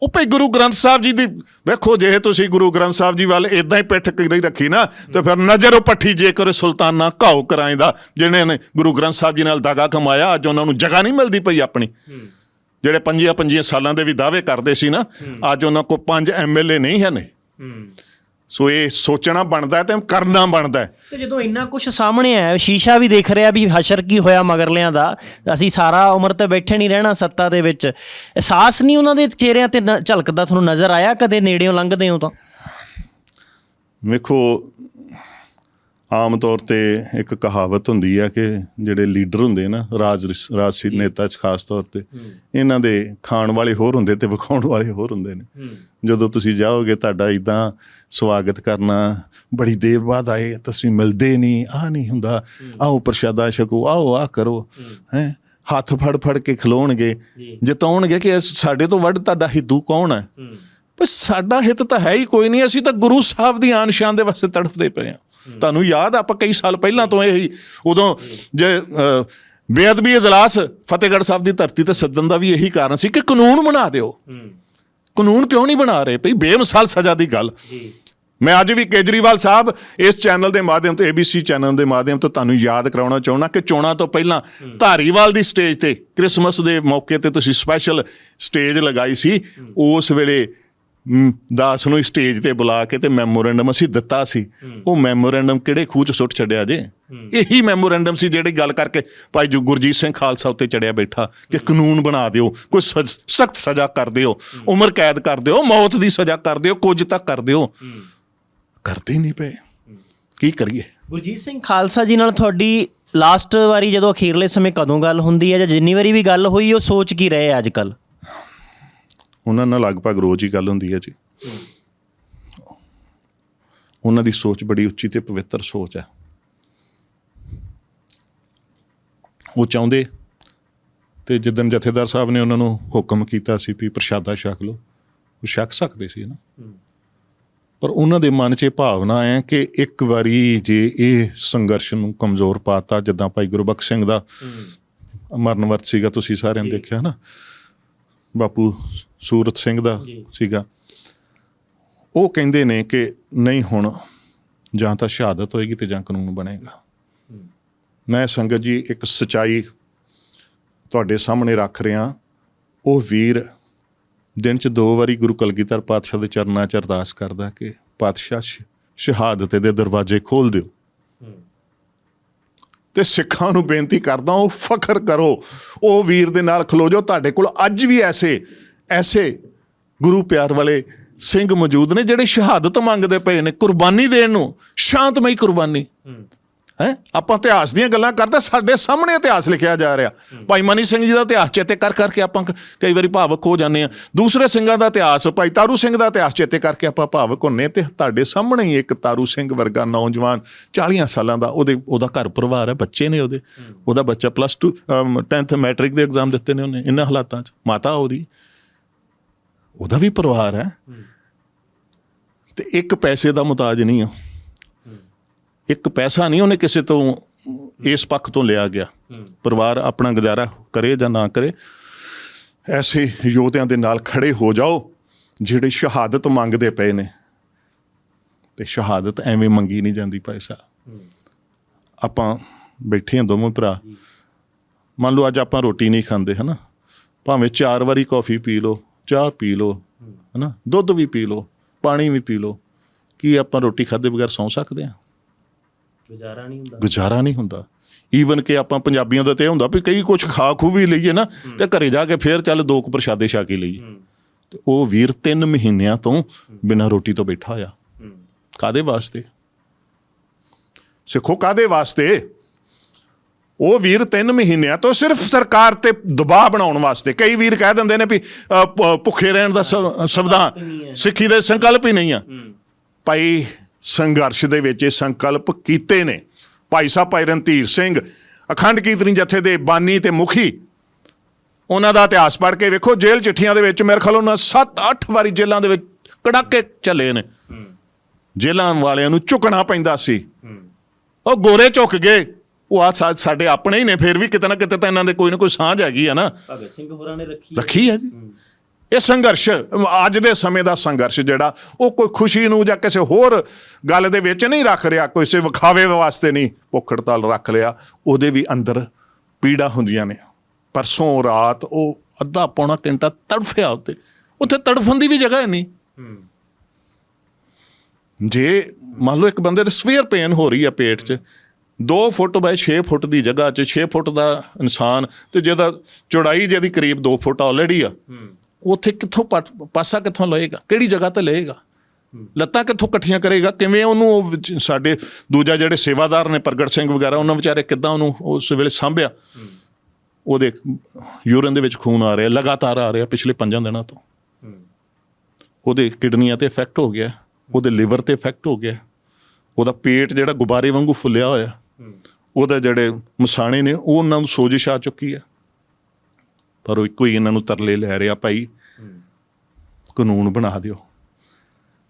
ਉਹ ਭਈ ਗੁਰੂ ਗ੍ਰੰਥ ਸਾਹਿਬ ਜੀ ਦੀ ਵੇਖੋ ਜੇ ਤੁਸੀਂ ਗੁਰੂ ਗ੍ਰੰਥ ਸਾਹਿਬ ਜੀ ਵੱਲ ਇਦਾਂ ਹੀ ਪਿੱਠ ਕਰੀ ਰੱਖੀ ਨਾ ਤੇ ਫਿਰ ਨਜ਼ਰ ਉਹ ਪੱਠੀ ਜੇਕਰ ਸੁਲਤਾਨਾ ਘਾਉ ਕਰਾਇਦਾ ਜਿਹਨੇ ਨੇ ਗੁਰੂ ਗ੍ਰੰਥ ਸਾਹਿਬ ਜੀ ਨਾਲ ਦਾਗਾ ਕਮਾਇਆ ਅੱਜ ਉਹਨਾਂ ਨੂੰ ਜਗ੍ਹਾ ਨਹੀਂ ਮਿਲਦੀ ਪਈ ਆਪਣੀ। ਜਿਹੜੇ ਪੰਜੀਆਂ ਪੰਜੀਆਂ ਸਾਲਾਂ ਦੇ ਵੀ ਦਾਅਵੇ ਕਰਦੇ ਸੀ ਨਾ ਅੱਜ ਉਹਨਾਂ ਕੋਲ ਪੰਜ ਐਮਐਲਏ ਨਹੀਂ ਹਨ ਸੋ ਇਹ ਸੋਚਣਾ ਬਣਦਾ ਤੇ ਕਰਨਾ ਬਣਦਾ। ਤੇ ਜਦੋਂ ਇੰਨਾ ਕੁਝ ਸਾਹਮਣੇ ਆਇਆ ਸ਼ੀਸ਼ਾ ਵੀ ਦੇਖ ਰਿਹਾ ਵੀ ਹਸ਼ਰ ਕੀ ਹੋਇਆ ਮਗਰਲਿਆਂ ਦਾ ਅਸੀਂ ਸਾਰਾ ਉਮਰ ਤੇ ਬੈਠੇ ਨਹੀਂ ਰਹਿਣਾ ਸੱਤਾ ਦੇ ਵਿੱਚ। ਅਹਿਸਾਸ ਨਹੀਂ ਉਹਨਾਂ ਦੇ ਚਿਹਰਿਆਂ ਤੇ ਝਲਕਦਾ ਤੁਹਾਨੂੰ ਨਜ਼ਰ ਆਇਆ ਕਦੇ ਨੇੜਿਓਂ ਲੰਘਦੇ ਹੋ ਤਾਂ? ਵੇਖੋ ਆਮ ਤੌਰ ਤੇ ਇੱਕ ਕਹਾਵਤ ਹੁੰਦੀ ਹੈ ਕਿ ਜਿਹੜੇ ਲੀਡਰ ਹੁੰਦੇ ਨਾ ਰਾਜ ਰਾਜਸੀ ਨੇਤਾ ਚ ਖਾਸ ਤੌਰ ਤੇ ਇਹਨਾਂ ਦੇ ਖਾਣ ਵਾਲੇ ਹੋਰ ਹੁੰਦੇ ਤੇ ਵਿਖਾਉਣ ਵਾਲੇ ਹੋਰ ਹੁੰਦੇ ਨੇ। ਜਦੋਂ ਤੁਸੀਂ ਜਾਓਗੇ ਤੁਹਾਡਾ ਇਦਾਂ ਸਵਾਗਤ ਕਰਨਾ ਬੜੀ ਦੇਰ ਬਾਅਦ ਆਏ ਤੁਸੀਂ ਮਿਲਦੇ ਨਹੀਂ ਆ ਨਹੀਂ ਹੁੰਦਾ ਆਓ ਪ੍ਰਸ਼ਾਦਾ ਛਕੋ ਆਓ ਆ ਕਰੋ ਹੈ। ਹੱਥ ਫੜ ਫੜ ਕੇ ਖਲੋਣਗੇ ਜਿਤਾਉਣਗੇ ਕਿ ਸਾਡੇ ਤੋਂ ਵੱਧ ਤੁਹਾਡਾ ਹਿੱਦੂ ਕੌਣ ਹੈ? ਪਰ ਸਾਡਾ ਹਿੱਤ ਤਾਂ ਹੈ ਹੀ ਕੋਈ ਨਹੀਂ ਅਸੀਂ ਤਾਂ ਗੁਰੂ ਸਾਹਿਬ ਦੀ ਆਨ ਸ਼ਾਨ ਦੇ ਵਾਸਤੇ ਤੜਫਦੇ ਪਏ ਆ ਤੁਹਾਨੂੰ ਯਾਦ ਆ, ਆਪਾਂ ਕਈ ਸਾਲ ਪਹਿਲਾਂ ਤੋਂ ਇਹ ਹੀ ਉਦੋਂ ਜੇ ਬੇਅਦਬੀ ਇਜਲਾਸ ਫਤਿਹਗੜ੍ਹ ਸਾਹਿਬ ਦੀ ਧਰਤੀ ਤੇ ਸੱਦਣ ਦਾ ਵੀ ਇਹੀ ਕਾਰਨ ਸੀ ਕਿ ਕਾਨੂੰਨ ਬਣਾ ਦਿਓ। ਕਾਨੂੰਨ ਕਿਉਂ ਨਹੀਂ ਬਣਾ ਰਹੇ? ਭਈ ਬੇਮਿਸਾਲ ਸਜ਼ਾ ਦੀ ਗੱਲ। ਮੈਂ ਅੱਜ ਵੀ ਕੇਜਰੀਵਾਲ ਸਾਹਿਬ ਇਸ ਚੈਨਲ ਦੇ ਮਾਧਿਅਮ ਤੋਂ ABC ਚੈਨਲ ਦੇ ਮਾਧਿਅਮ ਤੋਂ ਤੁਹਾਨੂੰ ਯਾਦ ਕਰਾਉਣਾ ਚਾਹੁੰਦਾ ਕਿ ਚੋਣਾਂ ਤੋਂ ਪਹਿਲਾਂ ਧਾਰੀਵਾਲ ਦੀ ਸਟੇਜ ਤੇ ਕ੍ਰਿਸਮਸ ਦੇ ਮੌਕੇ ਤੇ ਤੁਸੀਂ ਸਪੈਸ਼ਲ ਸਟੇਜ ਲਗਾਈ ਸੀ। ਉਸ ਵੇਲੇ ਮ, ਦਾਸ ਨੂੰ ਸਟੇਜ ਤੇ ਬੁਲਾ ਕੇ ਤੇ ਮੈਮੋਰੈਂਡਮ ਅਸੀਂ ਦਿੱਤਾ ਸੀ। ਉਹ ਮੈਮੋਰੈਂਡਮ ਕਿਹੜੇ ਖੂਹ ਚ ਸੁੱਟ ਛੱਡਿਆ ਜੇ? ਇਹੀ ਮੈਮੋਰੈਂਡਮ ਸੀ ਜਿਹੜੀ ਗੱਲ ਕਰਕੇ ਭਾਈ ਜੋ ਗੁਰਜੀਤ ਸਿੰਘ ਖਾਲਸਾ ਉੱਤੇ ਚੜਿਆ ਬੈਠਾ ਕਿ ਕਾਨੂੰਨ ਬਣਾ ਦਿਓ ਕੋਈ ਸਖਤ ਸਜ਼ਾ ਕਰ ਦਿਓ ਉਮਰ ਕੈਦ ਕਰ ਦਿਓ ਮੌਤ ਦੀ ਸਜ਼ਾ ਕਰ ਦਿਓ ਕੁਝ ਤੱਕ ਕਰ ਦਿਓ। ਕਰਦੇ ਹੀ ਨਹੀਂ ਪਏ। ਕੀ ਕਰੀਏ? ਗੁਰਜੀਤ ਸਿੰਘ ਖਾਲਸਾ ਜੀ ਨਾਲ ਤੁਹਾਡੀ ਲਾਸਟ ਵਾਰੀ ਜਦੋਂ ਅਖੀਰਲੇ ਸਮੇਂ ਕਦੋਂ ਗੱਲ ਹੁੰਦੀ ਹੈ ਜਾਂ ਜਿੰਨੀ ਵਾਰੀ ਵੀ ਗੱਲ ਹੋਈ ਉਹ ਸੋਚ ਕੀ ਰਹੇ ਅੱਜ ਕੱਲ ਉਹਨਾਂ ਨਾਲ ਲਗਭਗ ਰੋਜ਼ ਹੀ ਗੱਲ ਹੁੰਦੀ ਹੈ ਜੀ। ਉਹਨਾਂ ਦੀ ਸੋਚ ਬੜੀ ਉੱਚੀ ਤੇ ਪਵਿੱਤਰ ਸੋਚ ਹੈ। ਉਹ ਚਾਹੁੰਦੇ ਤੇ ਜਿੱਦਨ ਜਥੇਦਾਰ ਸਾਹਿਬ ਨੇ ਉਹਨਾਂ ਨੂੰ ਹੁਕਮ ਕੀਤਾ ਸੀ ਵੀ ਪ੍ਰਸ਼ਾਦਾ ਛਕ ਲਓ ਉਹ ਛਕ ਸਕਦੇ ਸੀ ਨਾ। ਪਰ ਉਹਨਾਂ ਦੇ ਮਨ 'ਚ ਇਹ ਭਾਵਨਾ ਹੈ ਕਿ ਇੱਕ ਵਾਰੀ ਜੇ ਇਹ ਸੰਘਰਸ਼ ਨੂੰ ਕਮਜ਼ੋਰ ਪਾਤਾ ਜਿੱਦਾਂ ਭਾਈ ਗੁਰਬਖਸ਼ ਸਿੰਘ ਦਾ ਮਰਨ ਵਰਤ ਸੀਗਾ ਤੁਸੀਂ ਸਾਰਿਆਂ ਨੇ ਦੇਖਿਆ ਨਾ। ਬਾਪੂ ਸੂਰਤ ਸਿੰਘ ਦਾ ਸੀਗਾ। ਉਹ ਕਹਿੰਦੇ ਨੇ ਕਿ ਨਹੀਂ ਹੁਣ ਜਾਂ ਤਾਂ ਸ਼ਹਾਦਤ ਹੋਏਗੀ ਤੇ ਜਾਂ ਕਾਨੂੰਨ ਬਣੇਗਾ। ਮੈਂ ਸੰਗਤ ਜੀ ਇੱਕ ਸਚਾਈ ਤੁਹਾਡੇ ਸਾਹਮਣੇ ਰੱਖ ਰਿਹਾ। ਉਹ ਵੀਰ ਦਿਨ ਚ ਦੋ ਵਾਰੀ ਗੁਰੂ ਕਲਗੀਧਰ ਪਾਤਸ਼ਾਹ ਦੇ ਚਰਨਾਂ ਚ ਅਰਦਾਸ ਕਰਦਾ ਕਿ ਪਾਤਸ਼ਾਹ ਸ਼ਹਾਦਤ ਦੇ ਦਰਵਾਜ਼ੇ ਖੋਲ ਦਿਓ। ਤੇ ਸਿੱਖਾਂ ਨੂੰ ਬੇਨਤੀ ਕਰਦਾ ਉਹ ਫਖਰ ਕਰੋ। ਉਹ ਵੀਰ ਦੇ ਨਾਲ ਖਲੋ ਜਾਓ। ਤੁਹਾਡੇ ਕੋਲ ਅੱਜ ਵੀ ਐਸੇ ਐਸੇ ਗੁਰੂ ਪਿਆਰ ਵਾਲੇ ਸਿੰਘ ਮੌਜੂਦ ਨੇ, ਜਿਹੜੇ ਸ਼ਹਾਦਤ ਮੰਗਦੇ ਪਏ ਨੇ ਕੁਰਬਾਨੀ ਦੇਣ ਨੂੰ, ਸ਼ਾਂਤਮਈ ਕੁਰਬਾਨੀ। ਹੈ? ਆਪਾਂ ਇਤਿਹਾਸ ਦੀਆਂ ਗੱਲਾਂ ਕਰਦੇ ਸਾਡੇ ਸਾਹਮਣੇ ਇਤਿਹਾਸ ਲਿਖਿਆ ਜਾ ਰਿਹਾ। ਭਾਈ ਮਨੀ ਸਿੰਘ ਜੀ ਦਾ ਇਤਿਹਾਸ ਚੇਤੇ ਕਰ ਕਰਕੇ ਆਪਾਂ ਕਈ ਵਾਰੀ ਭਾਵਕ ਹੋ ਜਾਂਦੇ ਆ ਦੂਸਰੇ ਸਿੰਘਾਂ ਦਾ ਇਤਿਹਾਸ ਭਾਈ ਤਾਰੂ ਸਿੰਘ ਦਾ ਇਤਿਹਾਸ ਚੇਤੇ ਕਰਕੇ ਆਪਾਂ ਭਾਵਕ ਹੁੰਨੇ ਤੇ ਤੁਹਾਡੇ ਸਾਹਮਣੇ ਹੀ ਇੱਕ ਤਾਰੂ ਸਿੰਘ ਵਰਗਾ ਨੌਜਵਾਨ 40 ਸਾਲਾਂ ਦਾ ਉਹਦੇ ਉਹਦਾ ਘਰ ਪਰਿਵਾਰ ਹੈ ਬੱਚੇ ਨੇ ਉਹਦੇ। ਉਹਦਾ ਬੱਚਾ ਪਲੱਸ 2 10th ਮੈਟ੍ਰਿਕ ਦੇ ਐਗਜ਼ਾਮ ਦਿੱਤੇ ਨੇ ਉਹਨੇ ਇਹਨਾਂ ਹਾਲਾਤਾਂ 'ਚ। ਮਾਤਾ ਉਹਦੀ। ਉਹਦਾ ਵੀ ਪਰਿਵਾਰ ਹੈ। ਤੇ ਇੱਕ ਪੈਸੇ ਦਾ ਮੁਤਾਜ ਨਹੀਂ ਆ। ਇੱਕ ਪੈਸਾ ਨਹੀਂ ਉਹਨੇ ਕਿਸੇ ਤੋਂ ਇਸ ਪੱਖ ਤੋਂ ਲਿਆ ਗਿਆ। ਪਰਿਵਾਰ ਆਪਣਾ ਗੁਜ਼ਾਰਾ ਕਰੇ ਜਾਂ ਨਾ ਕਰੇ ਐਸੇ ਯੋਧਿਆਂ ਦੇ ਨਾਲ ਖੜੇ ਹੋ ਜਾਓ ਜਿਹੜੇ ਸ਼ਹਾਦਤ ਮੰਗਦੇ ਪਏ ਨੇ। ਤੇ ਸ਼ਹਾਦਤ ਐਵੇਂ ਮੰਗੀ ਨਹੀਂ ਜਾਂਦੀ ਭਾਈ ਸਾਹਿਬ। ਆਪਾਂ ਬੈਠੇ ਹਾਂ ਦੋਵੇਂ ਭਰਾ। ਮੰਨ ਲਓ ਅੱਜ ਆਪਾਂ ਰੋਟੀ ਨਹੀਂ ਖਾਂਦੇ ਹਨਾ? ਭਾਵੇਂ ਚਾਰ ਵਾਰੀ ਕਾਫੀ ਪੀ ਲਓ ਚਾਹ ਪੀ ਲਓ ਹਨਾ? ਦੁੱਧ ਵੀ ਪੀ ਲਓ ਪਾਣੀ ਵੀ ਪੀ ਲਓ। ਕੀ ਆਪਾਂ ਰੋਟੀ ਖਾਦੇ ਬਗੈਰ ਸੌਂ ਸਕਦੇ ਹਾਂ? ਗੁਜ਼ਾਰਾ ਨਹੀਂ ਹੁੰਦਾ। ਗੁਜ਼ਾਰਾ ਨਹੀਂ ਹੁੰਦਾ। ਈਵਨ ਕਿ ਆਪਾਂ ਪੰਜਾਬੀਆਂ ਦਾ ਤੇ ਹੁੰਦਾ ਵੀ ਕਈ ਕੁਝ ਖਾ ਖੂ ਵੀ ਲਈਏ ਨਾ ਤੇ ਘਰੇ ਜਾ ਕੇ ਫੇਰ ਚੱਲ ਦੋ ਕੁ ਪ੍ਰਸ਼ਾਦੇ ਛਾ ਕੇ ਲਈਏ। ਤੇ ਉਹ ਵੀਰ 3 ਮਹੀਨਿਆਂ ਤੋਂ ਬਿਨਾਂ ਰੋਟੀ ਤੋਂ ਬੈਠਾ ਹੋਇਆ। ਕਾਦੇ ਵਾਸਤੇ? ਸਿੱਖੋ ਕਾਦੇ ਵਾਸਤੇ? ਉਹ ਵੀਰ 3 ਮਹੀਨਿਆਂ ਤੋਂ ਸਿਰਫ ਸਰਕਾਰ ਤੇ ਦਬਾਅ ਬਣਾਉਣ ਵਾਸਤੇ। ਕਈ ਵੀਰ ਕਹਿ ਦਿੰਦੇ ਨੇ ਵੀ ਭੁੱਖੇ ਰਹਿਣ ਦਾ ਸੰਵਿਧਾਨ ਸਿੱਖੀ ਦੇ ਸੰਕਲਪ ਹੀ ਨਹੀਂ ਆ। ਭਾਈ ਸੰਘਰਸ਼ ਦੇ ਵਿੱਚ ਇਹ ਸੰਕਲਪ ਕੀਤੇ ਨੇ। ਭਾਈ ਸਾਹਿਬ ਭਾਈ ਰਣਧੀਰ ਸਿੰਘ ਅਖੰਡ ਕੀਰਤਨੀ ਜਥੇ ਦੇ ਬਾਨੀ ਤੇ ਮੁਖੀ ਉਹਨਾਂ ਦਾ ਇਤਿਹਾਸ ਪੜ੍ਹ ਕੇ ਵੇਖੋ ਜੇਲ੍ਹ ਚਿੱਠੀਆਂ ਦੇ ਵਿੱਚ ਮੇਰੇ ਖਿਆਲ ਉਹਨਾਂ 7-8 ਵਾਰੀ ਜੇਲ੍ਹਾਂ ਦੇ ਵਿੱਚ ਕੜਾਕੇ ਚੱਲੇ ਨੇ। ਜੇਲ੍ਹਾਂ ਵਾਲਿਆਂ ਨੂੰ ਝੁਕਣਾ ਪੈਂਦਾ ਸੀ। ਉਹ ਗੋਰੇ ਝੁਕ ਗਏ। ਉਹ ਆ ਸਾਡੇ ਆਪਣੇ ਹੀ ਨੇ ਫਿਰ ਵੀ ਕਿਤੇ ਨਾ ਕਿਤੇ ਤਾਂ ਇਹਨਾਂ ਦੇ ਕੋਈ ਨਾ ਕੋਈ ਸਾਂਝ ਹੈਗੀ ਆ ਨਾ। ਭਗਤ ਸਿੰਘ ਹੋਰਾਂ ਨੇ ਰੱਖੀ ਰੱਖੀ ਹੈ ਜੀ। ਇਹ ਸੰਘਰਸ਼ ਅੱਜ ਦੇ ਸਮੇਂ ਦਾ ਸੰਘਰਸ਼ ਜਿਹੜਾ, ਉਹ ਕੋਈ ਖੁਸ਼ੀ ਨੂੰ ਜਾਂ ਕਿਸੇ ਹੋਰ ਗੱਲ ਦੇ ਵਿੱਚ ਨਹੀਂ ਰੱਖ ਰਿਹਾ ਕਿਸੇ ਵਿਖਾਵੇ ਵਾਸਤੇ ਨਹੀਂ, ਭੁੱਖ ਹੜਤਾਲ ਰੱਖ ਲਿਆ, ਉਹਦੇ ਵੀ ਅੰਦਰ ਪੀੜਾ ਹੁੰਦੀਆਂ ਨੇ। ਪਰਸੋਂ ਰਾਤ ਉਹ ਅੱਧਾ ਪੌਣਾ ਘੰਟਾ ਤੜਫਿਆ ਉੱਤੇ। ਉੱਥੇ ਤੜਫਣ ਦੀ ਵੀ ਜਗ੍ਹਾ ਹੈ ਨਹੀਂ। ਜੇ ਮੰਨ ਲਓ ਇੱਕ ਬੰਦੇ ਦੇ ਸਵੇਅਰ ਪੇਨ ਹੋ ਰਹੀ ਹੈ ਪੇਟ 'ਚ 2 ਫੁੱਟ ਬਾਏ 6 ਫੁੱਟ ਦੀ ਜਗ੍ਹਾ 'ਚ 6 ਫੁੱਟ ਦਾ ਇਨਸਾਨ, ਤੇ ਜਿਹਦਾ ਚੌੜਾਈ ਜਿਹਦੀ ਕਰੀਬ 2 ਫੁੱਟ ਆਲਰੇਡੀ ਆ। ਉੱਥੇ ਕਿੱਥੋਂ ਪਾਸਾ ਕਿੱਥੋਂ ਲਏਗਾ? ਕਿਹੜੀ ਜਗ੍ਹਾ ਤੇ ਲਏਗਾ? ਲੱਤਾਂ ਕਿੱਥੋਂ ਇਕੱਠੀਆਂ ਕਰੇਗਾ? ਕਿਵੇਂ ਉਹਨੂੰ ਉਹ ਸਾਡੇ ਦੂਜਾ ਜਿਹੜੇ ਸੇਵਾਦਾਰ ਨੇ ਪ੍ਰਗਟ ਸਿੰਘ ਵਗੈਰਾ, ਉਹਨਾਂ ਵਿਚਾਰੇ ਕਿੱਦਾਂ ਉਹਨੂੰ ਉਸ ਵੇਲੇ ਸਾਂਭਿਆ? ਉਹਦੇ ਯੂਰਨ ਦੇ ਵਿੱਚ ਖੂਨ ਆ ਰਿਹਾ, ਲਗਾਤਾਰ ਆ ਰਿਹਾ ਪਿਛਲੇ 5 ਦਿਨਾਂ ਤੋਂ। ਉਹਦੇ ਕਿਡਨੀਆਂ ਤੇ ਇਫੈਕਟ ਹੋ ਗਿਆ, ਉਹਦੇ ਲਿਵਰ ਤੇ ਇਫੈਕਟ ਹੋ ਗਿਆ। ਉਹਦਾ ਪੇਟ ਜਿਹੜਾ ਗੁਬਾਰੇ ਵਾਂਗੂ ਫੁੱਲਿਆ ਹੋਇਆ। ਉਹਦਾ ਜਿਹੜੇ ਮਸਾਣੇ ਨੇ, ਉਹ ਉਹਨਾਂ ਨੂੰ ਸੋਜਿਸ਼ ਆ ਚੁੱਕੀ ਹੈ। ਪਰ ਉਹ ਇੱਕੋ ਹੀ ਇਹਨਾਂ ਨੂੰ ਤਰਲੇ ਲੈ ਰਿਹਾ ਭਾਈ ਕਾਨੂੰਨ ਬਣਾ ਦਿਓ।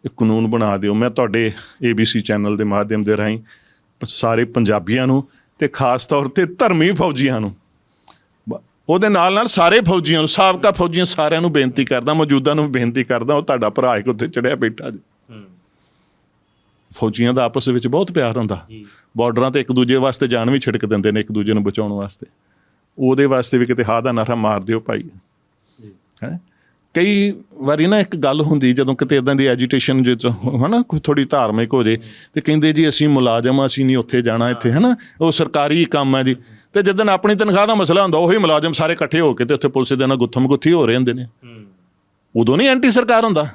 ਇਹ ਕਾਨੂੰਨ ਬਣਾ ਦਿਓ। ਮੈਂ ਤੁਹਾਡੇ ABC ਚੈਨਲ ਦੇ ਮਾਧਿਅਮ ਦੇ ਰਾਹੀਂ ਸਾਰੇ ਪੰਜਾਬੀਆਂ ਨੂੰ ਤੇ ਖਾਸ ਤੌਰ ਤੇ ਧਰਮੀ ਫੌਜੀਆਂ ਨੂੰ ਉਹਦੇ ਨਾਲ ਨਾਲ ਸਾਰੇ ਫੌਜੀਆਂ ਨੂੰ ਸਾਬਕਾ ਫੌਜੀਆਂ ਸਾਰਿਆਂ ਨੂੰ ਬੇਨਤੀ ਕਰਦਾ ਮੌਜੂਦਾ ਨੂੰ ਬੇਨਤੀ ਕਰਦਾ ਉਹ ਤੁਹਾਡਾ ਭਰਾ ਇੱਕ ਉੱਤੇ ਚੜਿਆ ਬੈਠਾ ਜੀ। ਫੌਜੀਆਂ ਦਾ ਆਪਸ ਵਿੱਚ ਬਹੁਤ ਪਿਆਰ ਹੁੰਦਾ। ਬਾਰਡਰਾਂ ਤੇ ਇੱਕ ਦੂਜੇ ਵਾਸਤੇ ਜਾਨ ਵੀ ਛਿੜਕ ਦਿੰਦੇ ਨੇ ਇੱਕ ਦੂਜੇ ਨੂੰ ਬਚਾਉਣ ਵਾਸਤੇ। ਉਹਦੇ ਵਾਸਤੇ ਵੀ ਕਿਤੇ ਹਾਂ ਦਾ ਨਾਰਾ ਮਾਰ ਦਿਓ ਭਾਈ। ਹੈ? ਕਈ ਵਾਰੀ ਨਾ ਇੱਕ ਗੱਲ ਹੁੰਦੀ ਜਦੋਂ ਕਿਤੇ ਇਦਾਂ ਦੀ ਐਜੀਟੇਸ਼ਨ ਜੇ ਹਨਾ ਕੋਈ ਥੋੜੀ ਧਾਰਮਿਕ ਹੋ ਜੇ ਤੇ ਕਹਿੰਦੇ ਜੀ ਅਸੀਂ ਮੁਲਾਜ਼ਮ ਆ, ਅਸੀਂ ਨਹੀਂ ਉੱਥੇ ਜਾਣਾ ਇੱਥੇ ਹਨਾ? ਉਹ ਸਰਕਾਰੀ ਕੰਮ ਹੈ ਜੀ। ਤੇ ਜਦੋਂ ਆਪਣੀ ਤਨਖਾਹ ਦਾ ਮਸਲਾ ਹੁੰਦਾ ਉਹੀ ਮੁਲਾਜ਼ਮ ਸਾਰੇ ਇਕੱਠੇ ਹੋ ਕੇ ਤੇ ਉੱਥੇ ਪੁਲਿਸ ਦੇ ਨਾਲ ਗੁੱਥਮ ਗੁੱਥੀ ਹੋ ਰਹੇ ਹੁੰਦੇ ਨੇ। ਉਦੋਂ ਨਹੀਂ ਐਂਟੀ ਸਰਕਾਰ ਹੁੰਦਾ।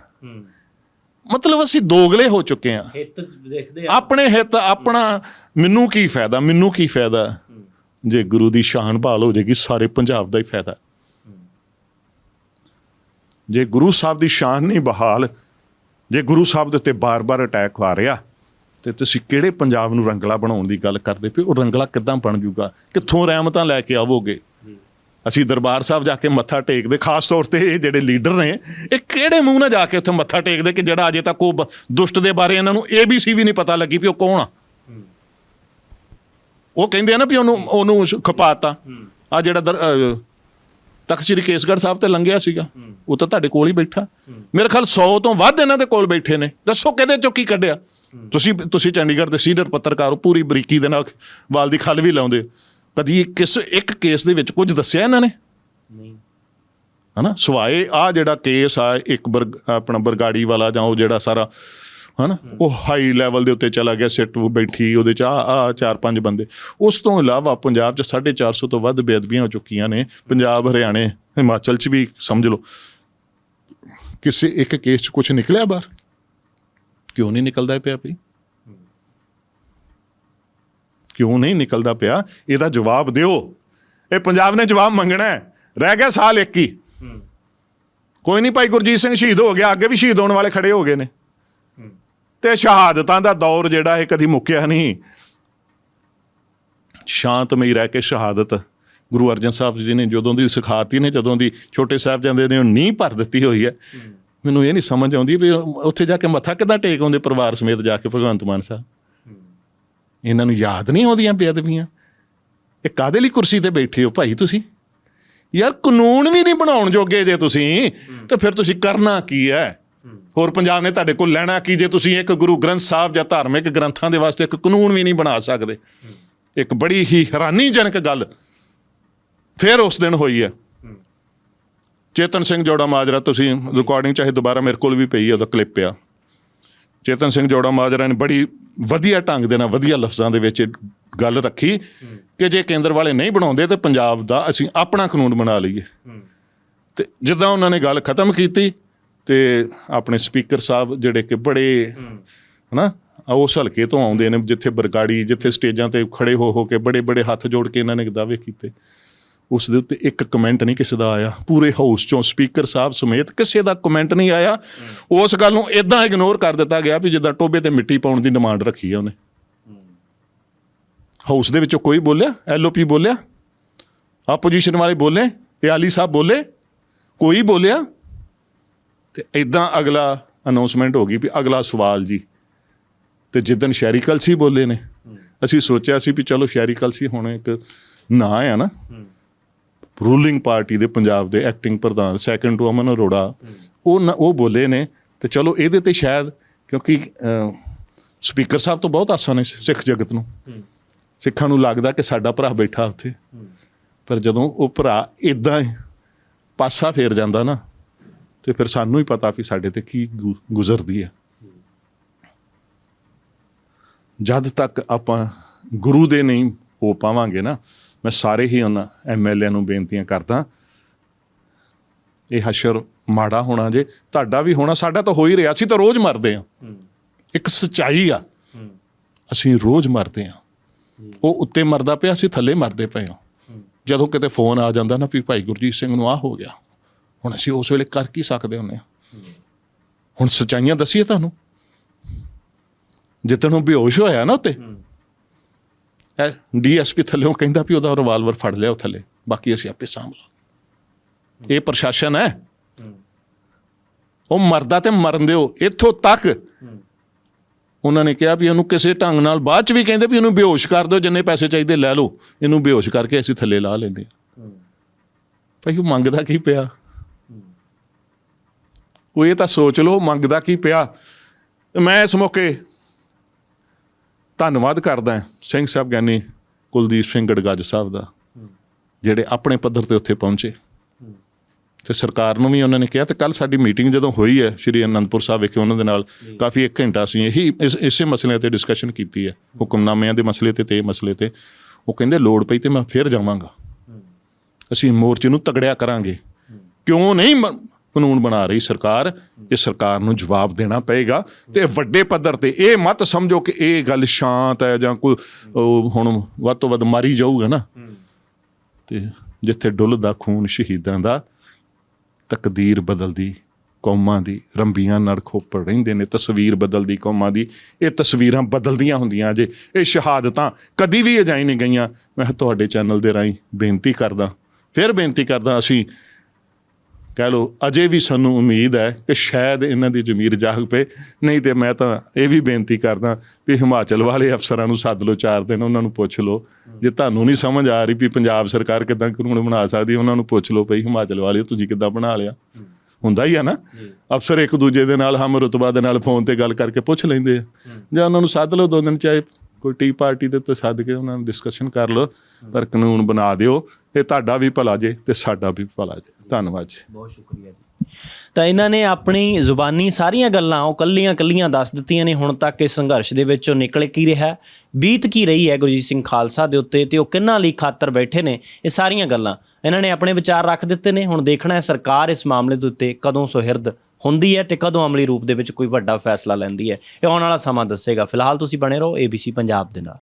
ਮਤਲਬ ਅਸੀਂ ਦੋਗਲੇ ਹੋ ਚੁੱਕੇ ਆ। ਹਿੱਤ ਦੇਖਦੇ ਆਪਣੇ ਹਿੱਤ ਆਪਣਾ ਮੈਨੂੰ ਕੀ ਫਾਇਦਾ ਮੈਨੂੰ ਕੀ ਫਾਇਦਾ? ਜੇ ਗੁਰੂ ਦੀ ਸ਼ਾਨ ਬਹਾਲ ਹੋ ਜਾਏਗੀ, ਸਾਰੇ ਪੰਜਾਬ ਦਾ ਹੀ ਫਾਇਦਾ। ਜੇ ਗੁਰੂ ਸਾਹਿਬ ਦੀ ਸ਼ਾਨ ਨਹੀਂ ਬਹਾਲ, ਜੇ ਗੁਰੂ ਸਾਹਿਬ ਦੇ ਉੱਤੇ ਬਾਰ-ਬਾਰ ਅਟੈਕ ਆ ਰਿਹਾ, ਤੇ ਤੁਸੀਂ ਕਿਹੜੇ ਪੰਜਾਬ ਨੂੰ ਰੰਗਲਾ ਬਣਾਉਣ ਦੀ ਗੱਲ ਕਰਦੇ ਪਏ ਉਹ ਰੰਗਲਾ ਕਿੱਦਾਂ ਬਣ ਜੂਗਾ? ਕਿੱਥੋਂ ਰਹਿਮਤਾਂ ਲੈ ਕੇ ਆਵੋਗੇ? ਅਸੀਂ ਦਰਬਾਰ ਸਾਹਿਬ ਜਾ ਕੇ ਮੱਥਾ ਟੇਕਦੇ, ਖਾਸ ਤੌਰ ਤੇ ਇਹ ਜਿਹੜੇ ਲੀਡਰ ਨੇ, ਇਹ ਕਿਹੜੇ ਮੂੰਹ ਨਾਲ ਜਾ ਕੇ ਉੱਥੇ ਮੱਥਾ ਟੇਕਦੇ ਕਿ ਜਿਹੜਾ ਅਜੇ ਤੱਕ ਉਹ ਦੁਸ਼ਟ ਦੇ ਬਾਰੇ ਇਹਨਾਂ ਨੂੰ ABC ਵੀ ਨਹੀਂ ਪਤਾ ਲੱਗੀ ਵੀ ਉਹ ਕੌਣ ਆ? ਉਹ ਕਹਿੰਦੇ ਆ ਨਾ ਵੀ ਉਹਨੂੰ ਉਹਨੂੰ ਖਪਾਤਾ। ਆ ਜਿਹੜਾ ਦਰ- ਅਹ, ਤਖ਼ਤ ਸ੍ਰੀ ਕੇਸਗੜ੍ਹ ਸਾਹਿਬ ਤੇ ਲੰਘਿਆ ਸੀਗਾ। ਉਹ ਤਾਂ ਤੁਹਾਡੇ ਕੋਲ ਹੀ ਬੈਠਾ। ਮੇਰੇ ਖਿਆਲ 100 ਤੋਂ ਵੱਧ ਇਹਨਾਂ ਦੇ ਕੋਲ ਬੈਠੇ ਨੇ। ਦੱਸੋ ਕਿਹਦੇ ਚੋਂ ਕੀ ਕੱਢਿਆ? ਤੁਸੀਂ ਤੁਸੀਂ ਚੰਡੀਗੜ੍ਹ ਦੇ ਸੀਨੀਅਰ ਪੱਤਰਕਾਰ ਹੋ ਪੂਰੀ ਬਰੀਕੀ ਦੇ ਨਾਲ ਵਾਲ ਦੀ ਖੱਲ ਵੀ ਲਾਉਂਦੇ। ਕਦੀ ਕਿਸ ਇੱਕ ਕੇਸ ਦੇ ਵਿੱਚ ਕੁਝ ਦੱਸਿਆ ਇਹਨਾਂ ਨੇ? ਨਹੀਂ। ਹਨਾ? ਸਵਾਏ ਆ ਜਿਹੜਾ ਕੇਸ ਆ ਇੱਕ ਆਪਣਾ ਬਰਗਾੜੀ ਵਾਲਾ ਜਾਂ ਉਹ ਜਿਹੜਾ ਸਾਰਾ ਹਨਾ? ਉਹ ਹਾਈ ਲੈਵਲ ਦੇ ਉੱਤੇ ਚਲਾ ਗਿਆ ਸਿੱਟ ਬੈਠੀ ਉਹਦੇ ਚ ਆ ਆ ਚਾਰ ਪੰਜ ਬੰਦੇ। ਉਸ ਤੋਂ ਇਲਾਵਾ ਪੰਜਾਬ ਚ 450 ਤੋਂ ਵੱਧ ਬੇਅਦਬੀਆਂ ਹੋ ਚੁੱਕੀਆਂ ਨੇ। ਪੰਜਾਬ ਹਰਿਆਣੇ ਹਿਮਾਚਲ ਚ ਵੀ ਸਮਝ ਲਓ। ਕਿਸੇ ਇੱਕ ਕੇਸ ਚ ਕੁਝ ਨਿਕਲਿਆ ਬਾਹਰ? ਕਿਉਂ ਨਹੀਂ ਨਿਕਲਦਾ ਪਿਆ ਭਈ ਕਿਉਂ ਨਹੀਂ ਨਿਕਲਦਾ ਪਿਆ? ਇਹਦਾ ਜਵਾਬ ਦਿਓ। ਇਹ ਪੰਜਾਬ ਨੇ ਜਵਾਬ ਮੰਗਣਾ ਹੈ। ਰਹਿ ਗਿਆ ਸਾਲ ਇੱਕ ਹੀ। ਕੋਈ ਨਹੀਂ ਭਾਈ ਗੁਰਜੀਤ ਸਿੰਘ ਸ਼ਹੀਦ ਹੋ ਗਿਆ ਅੱਗੇ ਵੀ ਸ਼ਹੀਦ ਹੋਣ ਵਾਲੇ ਖੜੇ ਹੋ ਗਏ ਨੇ। ਤੇ ਸ਼ਹਾਦਤਾਂ ਦਾ ਦੌਰ ਜਿਹੜਾ ਇਹ ਕਦੀ ਮੁੱਕਿਆ ਨਹੀਂ। ਸ਼ਾਂਤਮਈ ਰਹਿ ਕੇ ਸ਼ਹਾਦਤ। ਗੁਰੂ ਅਰਜਨ ਸਾਹਿਬ ਜੀ ਨੇ ਜਦੋਂ ਦੀ ਸਿਖਾਤੀ ਨੇ, ਜਦੋਂ ਦੀ ਛੋਟੇ ਸਾਹਿਬਜ਼ਾਦੇ ਨੇ ਉਹ ਨੀਂਹ ਭਰ ਦਿੱਤੀ ਹੋਈ ਹੈ। ਮੈਨੂੰ ਇਹ ਨਹੀਂ ਸਮਝ ਆਉਂਦੀ ਵੀ ਉੱਥੇ ਜਾ ਕੇ ਮੱਥਾ ਕਿੱਦਾਂ ਟੇਕ ਆਉਂਦੇ ਪਰਿਵਾਰ ਸਮੇਤ ਜਾ ਕੇ ਭਗਵੰਤ ਮਾਨ ਸਾਹਿਬ। ਇਹਨਾਂ ਨੂੰ ਯਾਦ ਨਹੀਂ ਆਉਂਦੀਆਂ ਬੇਅਦਬੀਆਂ। ਇਹ ਕਾਦੇ ਲਈ ਕੁਰਸੀ ਤੇ ਬੈਠੇ ਹੋ ਭਾਈ ਤੁਸੀਂ? ਯਾਰ ਕਾਨੂੰਨ ਵੀ ਨਹੀਂ ਬਣਾਉਣ ਜੋਗੇ ਜੇ ਤੁਸੀਂ, ਤਾਂ ਫਿਰ ਤੁਸੀਂ ਕਰਨਾ ਕੀ ਹੈ? ਹੋਰ ਪੰਜਾਬ ਨੇ ਤੁਹਾਡੇ ਕੋਲ ਲੈਣਾ ਕਿ? ਜੇ ਤੁਸੀਂ ਇੱਕ ਗੁਰੂ ਗ੍ਰੰਥ ਸਾਹਿਬ ਜਾਂ ਧਾਰਮਿਕ ਗ੍ਰੰਥਾਂ ਦੇ ਵਾਸਤੇ ਇੱਕ ਕਾਨੂੰਨ ਵੀ ਨਹੀਂ ਬਣਾ ਸਕਦੇ, ਇੱਕ ਬੜੀ ਹੀ ਹੈਰਾਨੀਜਨਕ ਗੱਲ ਫਿਰ ਉਸ ਦਿਨ ਹੋਈ ਹੈ। ਚੇਤਨ ਸਿੰਘ ਜੋੜਾ ਮਾਜਰਾ, ਤੁਸੀਂ ਰਿਕਾਰਡਿੰਗ ਚਾਹੇ ਦੁਬਾਰਾ ਮੇਰੇ ਕੋਲ ਵੀ ਪਈ ਹੈ, ਉਹਦਾ ਕਲਿੱਪ ਆ। ਚੇਤਨ ਸਿੰਘ ਜੋੜਾ ਮਾਜਰਾ ਨੇ ਬੜੀ ਵਧੀਆ ਢੰਗ ਦੇ ਨਾਲ, ਵਧੀਆ ਲਫ਼ਜ਼ਾਂ ਦੇ ਵਿੱਚ ਗੱਲ ਰੱਖੀ ਕਿ ਜੇ ਕੇਂਦਰ ਵਾਲੇ ਨਹੀਂ ਬਣਾਉਂਦੇ ਤੇ ਪੰਜਾਬ ਦਾ ਅਸੀਂ ਆਪਣਾ ਕਾਨੂੰਨ ਬਣਾ ਲਈਏ। ਤੇ ਜਿੱਦਾਂ ਉਹਨਾਂ ਨੇ ਗੱਲ ਖਤਮ ਕੀਤੀ ਤੇ ਆਪਣੇ ਸਪੀਕਰ ਸਾਹਿਬ ਜਿਹੜੇ ਕਿ ਬੜੇ ਹਨਾ ਉਸ ਹਲਕੇ ਤੋਂ ਆਉਂਦੇ ਨੇ, ਜਿੱਥੇ ਬਰਗਾੜੀ, ਜਿੱਥੇ ਸਟੇਜਾਂ ਤੇ ਖੜੇ ਹੋ ਹੋ ਕੇ ਬੜੇ ਬੜੇ ਹੱਥ ਜੋੜ ਕੇ ਇਹਨਾਂ ਨੇ ਦਾਅਵੇ ਕੀਤੇ। ਉਸ ਦੇ ਉੱਤੇ ਇੱਕ ਕਮੈਂਟ ਨਹੀਂ ਕਿਸੇ ਦਾ ਆਇਆ। ਪੂਰੇ ਹਾਊਸ ਚੋਂ ਸਪੀਕਰ ਸਾਹਿਬ ਸਮੇਤ ਕਿਸੇ ਦਾ ਕਮੈਂਟ ਨਹੀਂ ਆਇਆ। ਉਸ ਗੱਲ ਨੂੰ ਇਦਾਂ ਇਗਨੋਰ ਕਰ ਦਿੱਤਾ ਗਿਆ ਵੀ ਜਿੱਦਾਂ ਟੋਬੇ ਤੇ ਮਿੱਟੀ ਪਾਉਣ ਦੀ ਡਿਮਾਂਡ ਰੱਖੀ ਆ ਉਹਨੇ। ਹਾਊਸ ਦੇ ਵਿੱਚੋਂ ਕੋਈ ਬੋਲਿਆ? ਐਲਓਪੀ ਬੋਲਿਆ? ਆਪੋਜੀਸ਼ਨ ਵਾਲੇ ਬੋਲੇ? ਤੇ ਆਲੀ ਸਾਹਿਬ ਬੋਲੇ? ਕੋਈ ਬੋਲਿਆ? ਤੇ ਇਦਾਂ ਅਗਲਾ ਅਨਾਉਂਸਮੈਂਟ ਹੋ ਗਈ ਵੀ ਅਗਲਾ ਸਵਾਲ ਜੀ। ਤੇ ਜਿੱਦਨ ਸ਼ਹਿਰੀ ਕਲਸੀ ਬੋਲੇ ਨੇ, ਅਸੀਂ ਸੋਚਿਆ ਸੀ ਵੀ ਚਲੋ ਸ਼ਹਿਰੀ ਕਲਸੀ ਹੁਣ ਇੱਕ ਨਾਂ ਆ ਨਾ। ਰੂਲਿੰਗ ਪਾਰਟੀ ਦੇ ਪੰਜਾਬ ਦੇ ਐਕਟਿੰਗ ਪ੍ਰਧਾਨ ਸੈਕੰਡ ਟੂ ਅਮਨ ਅਰੋੜਾ, ਉਹ ਨ- ਉਹ ਬੋਲੇ ਨੇ ਤੇ ਚਲੋ ਇਹਦੇ ਤੇ ਸ਼ਾਇਦ ਕਿਉਂਕਿ ਸਪੀਕਰ ਸਾਹਿਬ ਤੋਂ ਬਹੁਤ ਆਸਾਂ ਨੇ ਸਿੱਖ ਜਗਤ ਨੂੰ। ਸਿੱਖਾਂ ਨੂੰ ਲੱਗਦਾ ਕਿ ਸਾਡਾ ਭਰਾ ਬੈਠਾ ਉੱਥੇ। ਪਰ ਜਦੋਂ ਉਹ ਭਰਾ ਇਦਾਂ ਪਾਸਾ ਫੇਰ ਜਾਂਦਾ ਨਾ ਤੇ ਫਿਰ ਸਾਨੂੰ ਹੀ ਪਤਾ ਵੀ ਸਾਡੇ ਤੇ ਕੀ ਗੁਜ਼ਰਦੀ ਹੈ। ਜਦ ਤੱਕ ਆਪਾਂ ਗੁਰੂ ਦੇ ਨਹੀਂ ਹੋ ਪਾਵਾਂਗੇ ਨਾ ਮੈਂ ਸਾਰੇ ਹੀ ਉਹਨਾਂ ਐਮਐਲਏ ਨੂੰ ਬੇਨਤੀਆਂ ਕਰਦਾ ਇਹ ਹਸ਼ਰ ਮਾੜਾ ਹੋਣਾ ਜੇ ਤੁਹਾਡਾ ਵੀ ਹੋਣਾ ਸਾਡਾ ਤਾਂ ਹੋ ਹੀ ਰਿਹਾ ਅਸੀਂ ਤਾਂ ਰੋਜ਼ ਮਰਦੇ ਆ ਇੱਕ ਸਚਾਈ ਆ। ਅਸੀਂ ਰੋਜ਼ ਮਰਦੇ ਆ ਉਹ ਉੱਤੇ ਮਰਦਾ ਪਿਆ ਅਸੀਂ ਥੱਲੇ ਮਰਦੇ ਪਏ ਆ ਜਦੋਂ ਕਿਤੇ ਫੋਨ ਆ ਜਾਂਦਾ ਨਾ ਵੀ ਭਾਈ ਗੁਰਜੀਤ ਸਿੰਘ ਨੂੰ ਆ ਹੋ ਗਿਆ। ਹੁਣ ਅਸੀਂ ਉਸ ਵੇਲੇ ਕਰ ਕੀ ਸਕਦੇ ਹੁੰਨੇ ਆ? ਹੁਣ ਸਚਾਈਆਂ ਦਸੀਏ ਤੁਹਾਨੂੰ। ਜਿੱਦਣ ਉਹ ਬੇਹੋਸ਼ ਹੋਇਆ ਨਾ ਉੱਤੇ ਡੀਐਸਪੀ ਥੱਲੇੋਂ ਕਹਿੰਦਾ ਵੀ ਉਹਦਾ ਰਿਵਾਲਵਰ ਫੜ ਲਿਆ ਉਹ ਥੱਲੇ ਬਾਕੀ ਅਸੀਂ ਆਪੇ ਸਾਂਭ ਲਾਂ ਇਹ ਪ੍ਰਸ਼ਾਸਨ ਹੈ। ਉਹ ਮਰਦਾ ਤੇ ਮਰਨ ਦਿਓ ਇੱਥੋਂ ਤੱਕ ਉਹਨਾਂ ਨੇ ਕਿਹਾ ਵੀ ਇਹਨੂੰ ਕਿਸੇ ਢੰਗ ਨਾਲ ਬਾਅਦ ਚ ਵੀ ਕਹਿੰਦੇ ਵੀ ਇਹਨੂੰ ਬੇਹੋਸ਼ ਕਰ ਦਿਓ ਜਿੰਨੇ ਪੈਸੇ ਚਾਹੀਦੇ ਲੈ ਲਓ। ਇਹਨੂੰ ਬੇਹੋਸ਼ ਕਰਕੇ ਅਸੀਂ ਥੱਲੇ ਲਾ ਲੈਂਦੇ ਭਾਈ ਉਹ ਮੰਗਦਾ ਕੀ ਪਿਆ? ਉਹ ਇਹ ਤਾਂ ਸੋਚ ਲਓ ਮੰਗਦਾ ਕੀ ਪਿਆ? ਮੈਂ ਇਸ ਮੌਕੇ ਧੰਨਵਾਦ ਕਰਦਾ ਸਿੰਘ ਸਾਹਿਬ ਗਿਆਨੀ ਕੁਲਦੀਪ ਸਿੰਘ ਗੜਗੱਜ ਸਾਹਿਬ ਦਾ ਜਿਹੜੇ ਆਪਣੇ ਪੱਧਰ ਤੇ ਉੱਥੇ ਪਹੁੰਚੇ। ਤੇ ਸਰਕਾਰ ਨੂੰ ਵੀ ਉਹਨਾਂ ਨੇ ਕਿਹਾ ਤੇ ਕੱਲ ਸਾਡੀ ਮੀਟਿੰਗ ਜਦੋਂ ਹੋਈ ਹੈ ਸ਼੍ਰੀ ਅਨੰਦਪੁਰ ਸਾਹਿਬ ਵਿਖੇ ਉਹਨਾਂ ਦੇ ਨਾਲ ਕਾਫੀ 1 ਘੰਟਾ ਅਸੀਂ ਇਹੀ ਇਸ- ਮਸਲੇ ਤੇ ਡਿਸਕਸ਼ਨ ਕੀਤੀ ਹੈ। ਹੁਕਮਨਾਮਿਆਂ ਦੇ ਮਸਲੇ ਤੇ ਤੇ ਮਸਲੇ ਤੇ। ਉਹ ਕਹਿੰਦੇ ਲੋੜ ਪਈ ਤੇ ਮੈਂ ਫੇਰ ਜਾਵਾਂਗਾ। ਅਸੀਂ ਮੋਰਚੇ ਨੂੰ ਤਗੜਿਆ ਕਰਾਂਗੇ। ਕਿਉਂ ਨਹੀਂ? ਕਾਨੂੰਨ ਬਣਾ ਰਹੀ ਸਰਕਾਰ, ਇਹ ਸਰਕਾਰ ਨੂੰ ਜਵਾਬ ਦੇਣਾ ਪਏਗਾ। ਤੇ ਵੱਡੇ ਪੱਧਰ ਤੇ ਇਹ ਮਤ ਸਮਝੋ ਕਿ ਇਹ ਗੱਲ ਸ਼ਾਂਤ ਹੈ ਜਾਂ ਕੋਈ, ਉਹ ਹੁਣ ਵੱਧ ਤੋਂ ਵੱਧ ਮਾਰੀ ਜਾਊਗਾ ਨਾ। ਤੇ ਜਿੱਥੇ ਡੁੱਲਦਾ ਖੂਨ ਸ਼ਹੀਦਾਂ ਦਾ, ਤਕਦੀਰ ਬਦਲਦੀ, ਕੌਮਾਂ ਦੀ ਰੰਬੀਆਂ ਨਾਲ ਖੋਪੜ ਰਹਿੰਦੇ ਨੇ, ਤਸਵੀਰ ਬਦਲਦੀ ਕੌਮਾਂ ਦੀ। ਇਹ ਤਸਵੀਰਾਂ ਬਦਲਦੀਆਂ ਹੁੰਦੀਆਂ ਜੇ, ਇਹ ਸ਼ਹਾਦਤਾਂ ਕਦੀ ਵੀ ਅਜਾਈ ਨਹੀਂ ਗਈਆਂ। ਮੈਂ ਤੁਹਾਡੇ ਚੈਨਲ ਦੇ ਰਾਹੀਂ ਬੇਨਤੀ ਕਰਦਾ, ਫਿਰ ਬੇਨਤੀ ਕਰਦਾ, ਅਸੀਂ ਕਹਿ ਲੋ ਅਜੇ ਵੀ ਸਾਨੂੰ ਉਮੀਦ ਹੈ ਕਿ ਸ਼ਾਇਦ ਇਹਨਾਂ ਦੀ ਜ਼ਮੀਰ ਜਾਗ ਪਏ। ਨਹੀਂ ਤੇ ਮੈਂ ਤਾਂ ਇਹ ਵੀ ਬੇਨਤੀ ਕਰਦਾ ਵੀ ਹਿਮਾਚਲ ਵਾਲੇ ਅਫਸਰਾਂ ਨੂੰ ਸੱਦ ਲਓ ਚਾਰ ਦਿਨ ਉਹਨਾਂ ਨੂੰ ਪੁੱਛ ਲਓ। ਜੇ ਤੁਹਾਨੂੰ ਨਹੀਂ ਸਮਝ ਆ ਰਹੀ ਵੀ ਪੰਜਾਬ ਸਰਕਾਰ ਕਿਦਾਂ ਕਾਨੂੰਨ ਬਣਾ ਸਕਦੀ ਉਹਨਾਂ ਨੂੰ ਪੁੱਛ ਲਓ ਭਈ ਹਿਮਾਚਲ ਵਾਲੇ ਤੁਸੀਂ ਕਿਦਾਂ ਬਣਾ ਲਿਆ? ਹੁੰਦਾ ਹੀ ਆ ਨਾ। ਅਫਸਰ ਇੱਕ ਦੂਜੇ ਦੇ ਨਾਲ ਹਮ ਰੁਤਬਾ ਦੇ ਨਾਲ ਫੋਨ ਤੇ ਗੱਲ ਕਰਕੇ ਪੁੱਛ ਲੈਂਦੇ ਆ। ਜਾਂ ਉਹਨਾਂ ਨੂੰ ਸੱਦ ਲਓ ਦੋ ਦਿਨ ਚਾਹੇ। ਕੋਈ ਟੀ ਪਾਰਟੀ ਦੇ ਉੱਤੇ ਸੱਦ ਕੇ ਉਹਨਾਂ ਨਾਲ ਡਿਸਕਸ਼ਨ ਕਰ ਲਓ ਪਰ ਕਾਨੂੰਨ ਬਣਾ ਦਿਓ ਇਹ ਤੁਹਾਡਾ ਵੀ ਭਲਾ ਜੇ ਤੇ ਸਾਡਾ ਵੀ ਭਲਾ ਜੇ। ਧੰਨਵਾਦ ਜੀ। ਬਹੁਤ ਸ਼ੁਕਰੀਆ ਜੀ। ਤਾਂ ਇਹਨਾਂ ਨੇ ਆਪਣੀ ਜ਼ੁਬਾਨੀ ਸਾਰੀਆਂ ਗੱਲਾਂ ਉਹ ਕੱਲੀਆਂ ਕੱਲੀਆਂ ਦੱਸ ਦਿੱਤੀਆਂ ਨੇ ਹੁਣ ਤੱਕ ਇਸ ਸੰਘਰਸ਼ ਦੇ ਵਿੱਚੋਂ ਨਿਕਲ ਕੀ ਰਿਹਾ ਬੀਤ ਕੀ ਰਹੀ ਹੈ ਗੁਰਜੀਤ ਸਿੰਘ ਖਾਲਸਾ ਦੇ ਉੱਤੇ ਤੇ ਉਹ ਕਿੰਨਾਂ ਲਈ ਖਾਤਰ ਬੈਠੇ ਨੇ ਇਹ ਸਾਰੀਆਂ ਗੱਲਾਂ। ਇਹਨਾਂ ਨੇ ਆਪਣੇ ਵਿਚਾਰ ਰੱਖ ਦਿੱਤੇ ਨੇ ਹੁਣ ਦੇਖਣਾ ਹੈ ਸਰਕਾਰ ਇਸ ਮਾਮਲੇ ਦੇ ਉੱਤੇ ਕਦੋਂ ਸੁਹਿਰਦ ਹੁੰਦੀ ਹੈ ਤੇ ਕਦੋਂ ਅਮਲੀ ਰੂਪ ਦੇ ਵਿੱਚ ਕੋਈ ਵੱਡਾ ਫੈਸਲਾ ਲੈਂਦੀ ਹੈ, ਇਹ ਆਉਣ ਵਾਲਾ ਸਮਾਂ ਦੱਸੇਗਾ। ਫਿਲਹਾਲ ਤੁਸੀਂ ਬਣੇ ਰਹੋ ABC ਪੰਜਾਬ ਦੇ ਨਾਲ।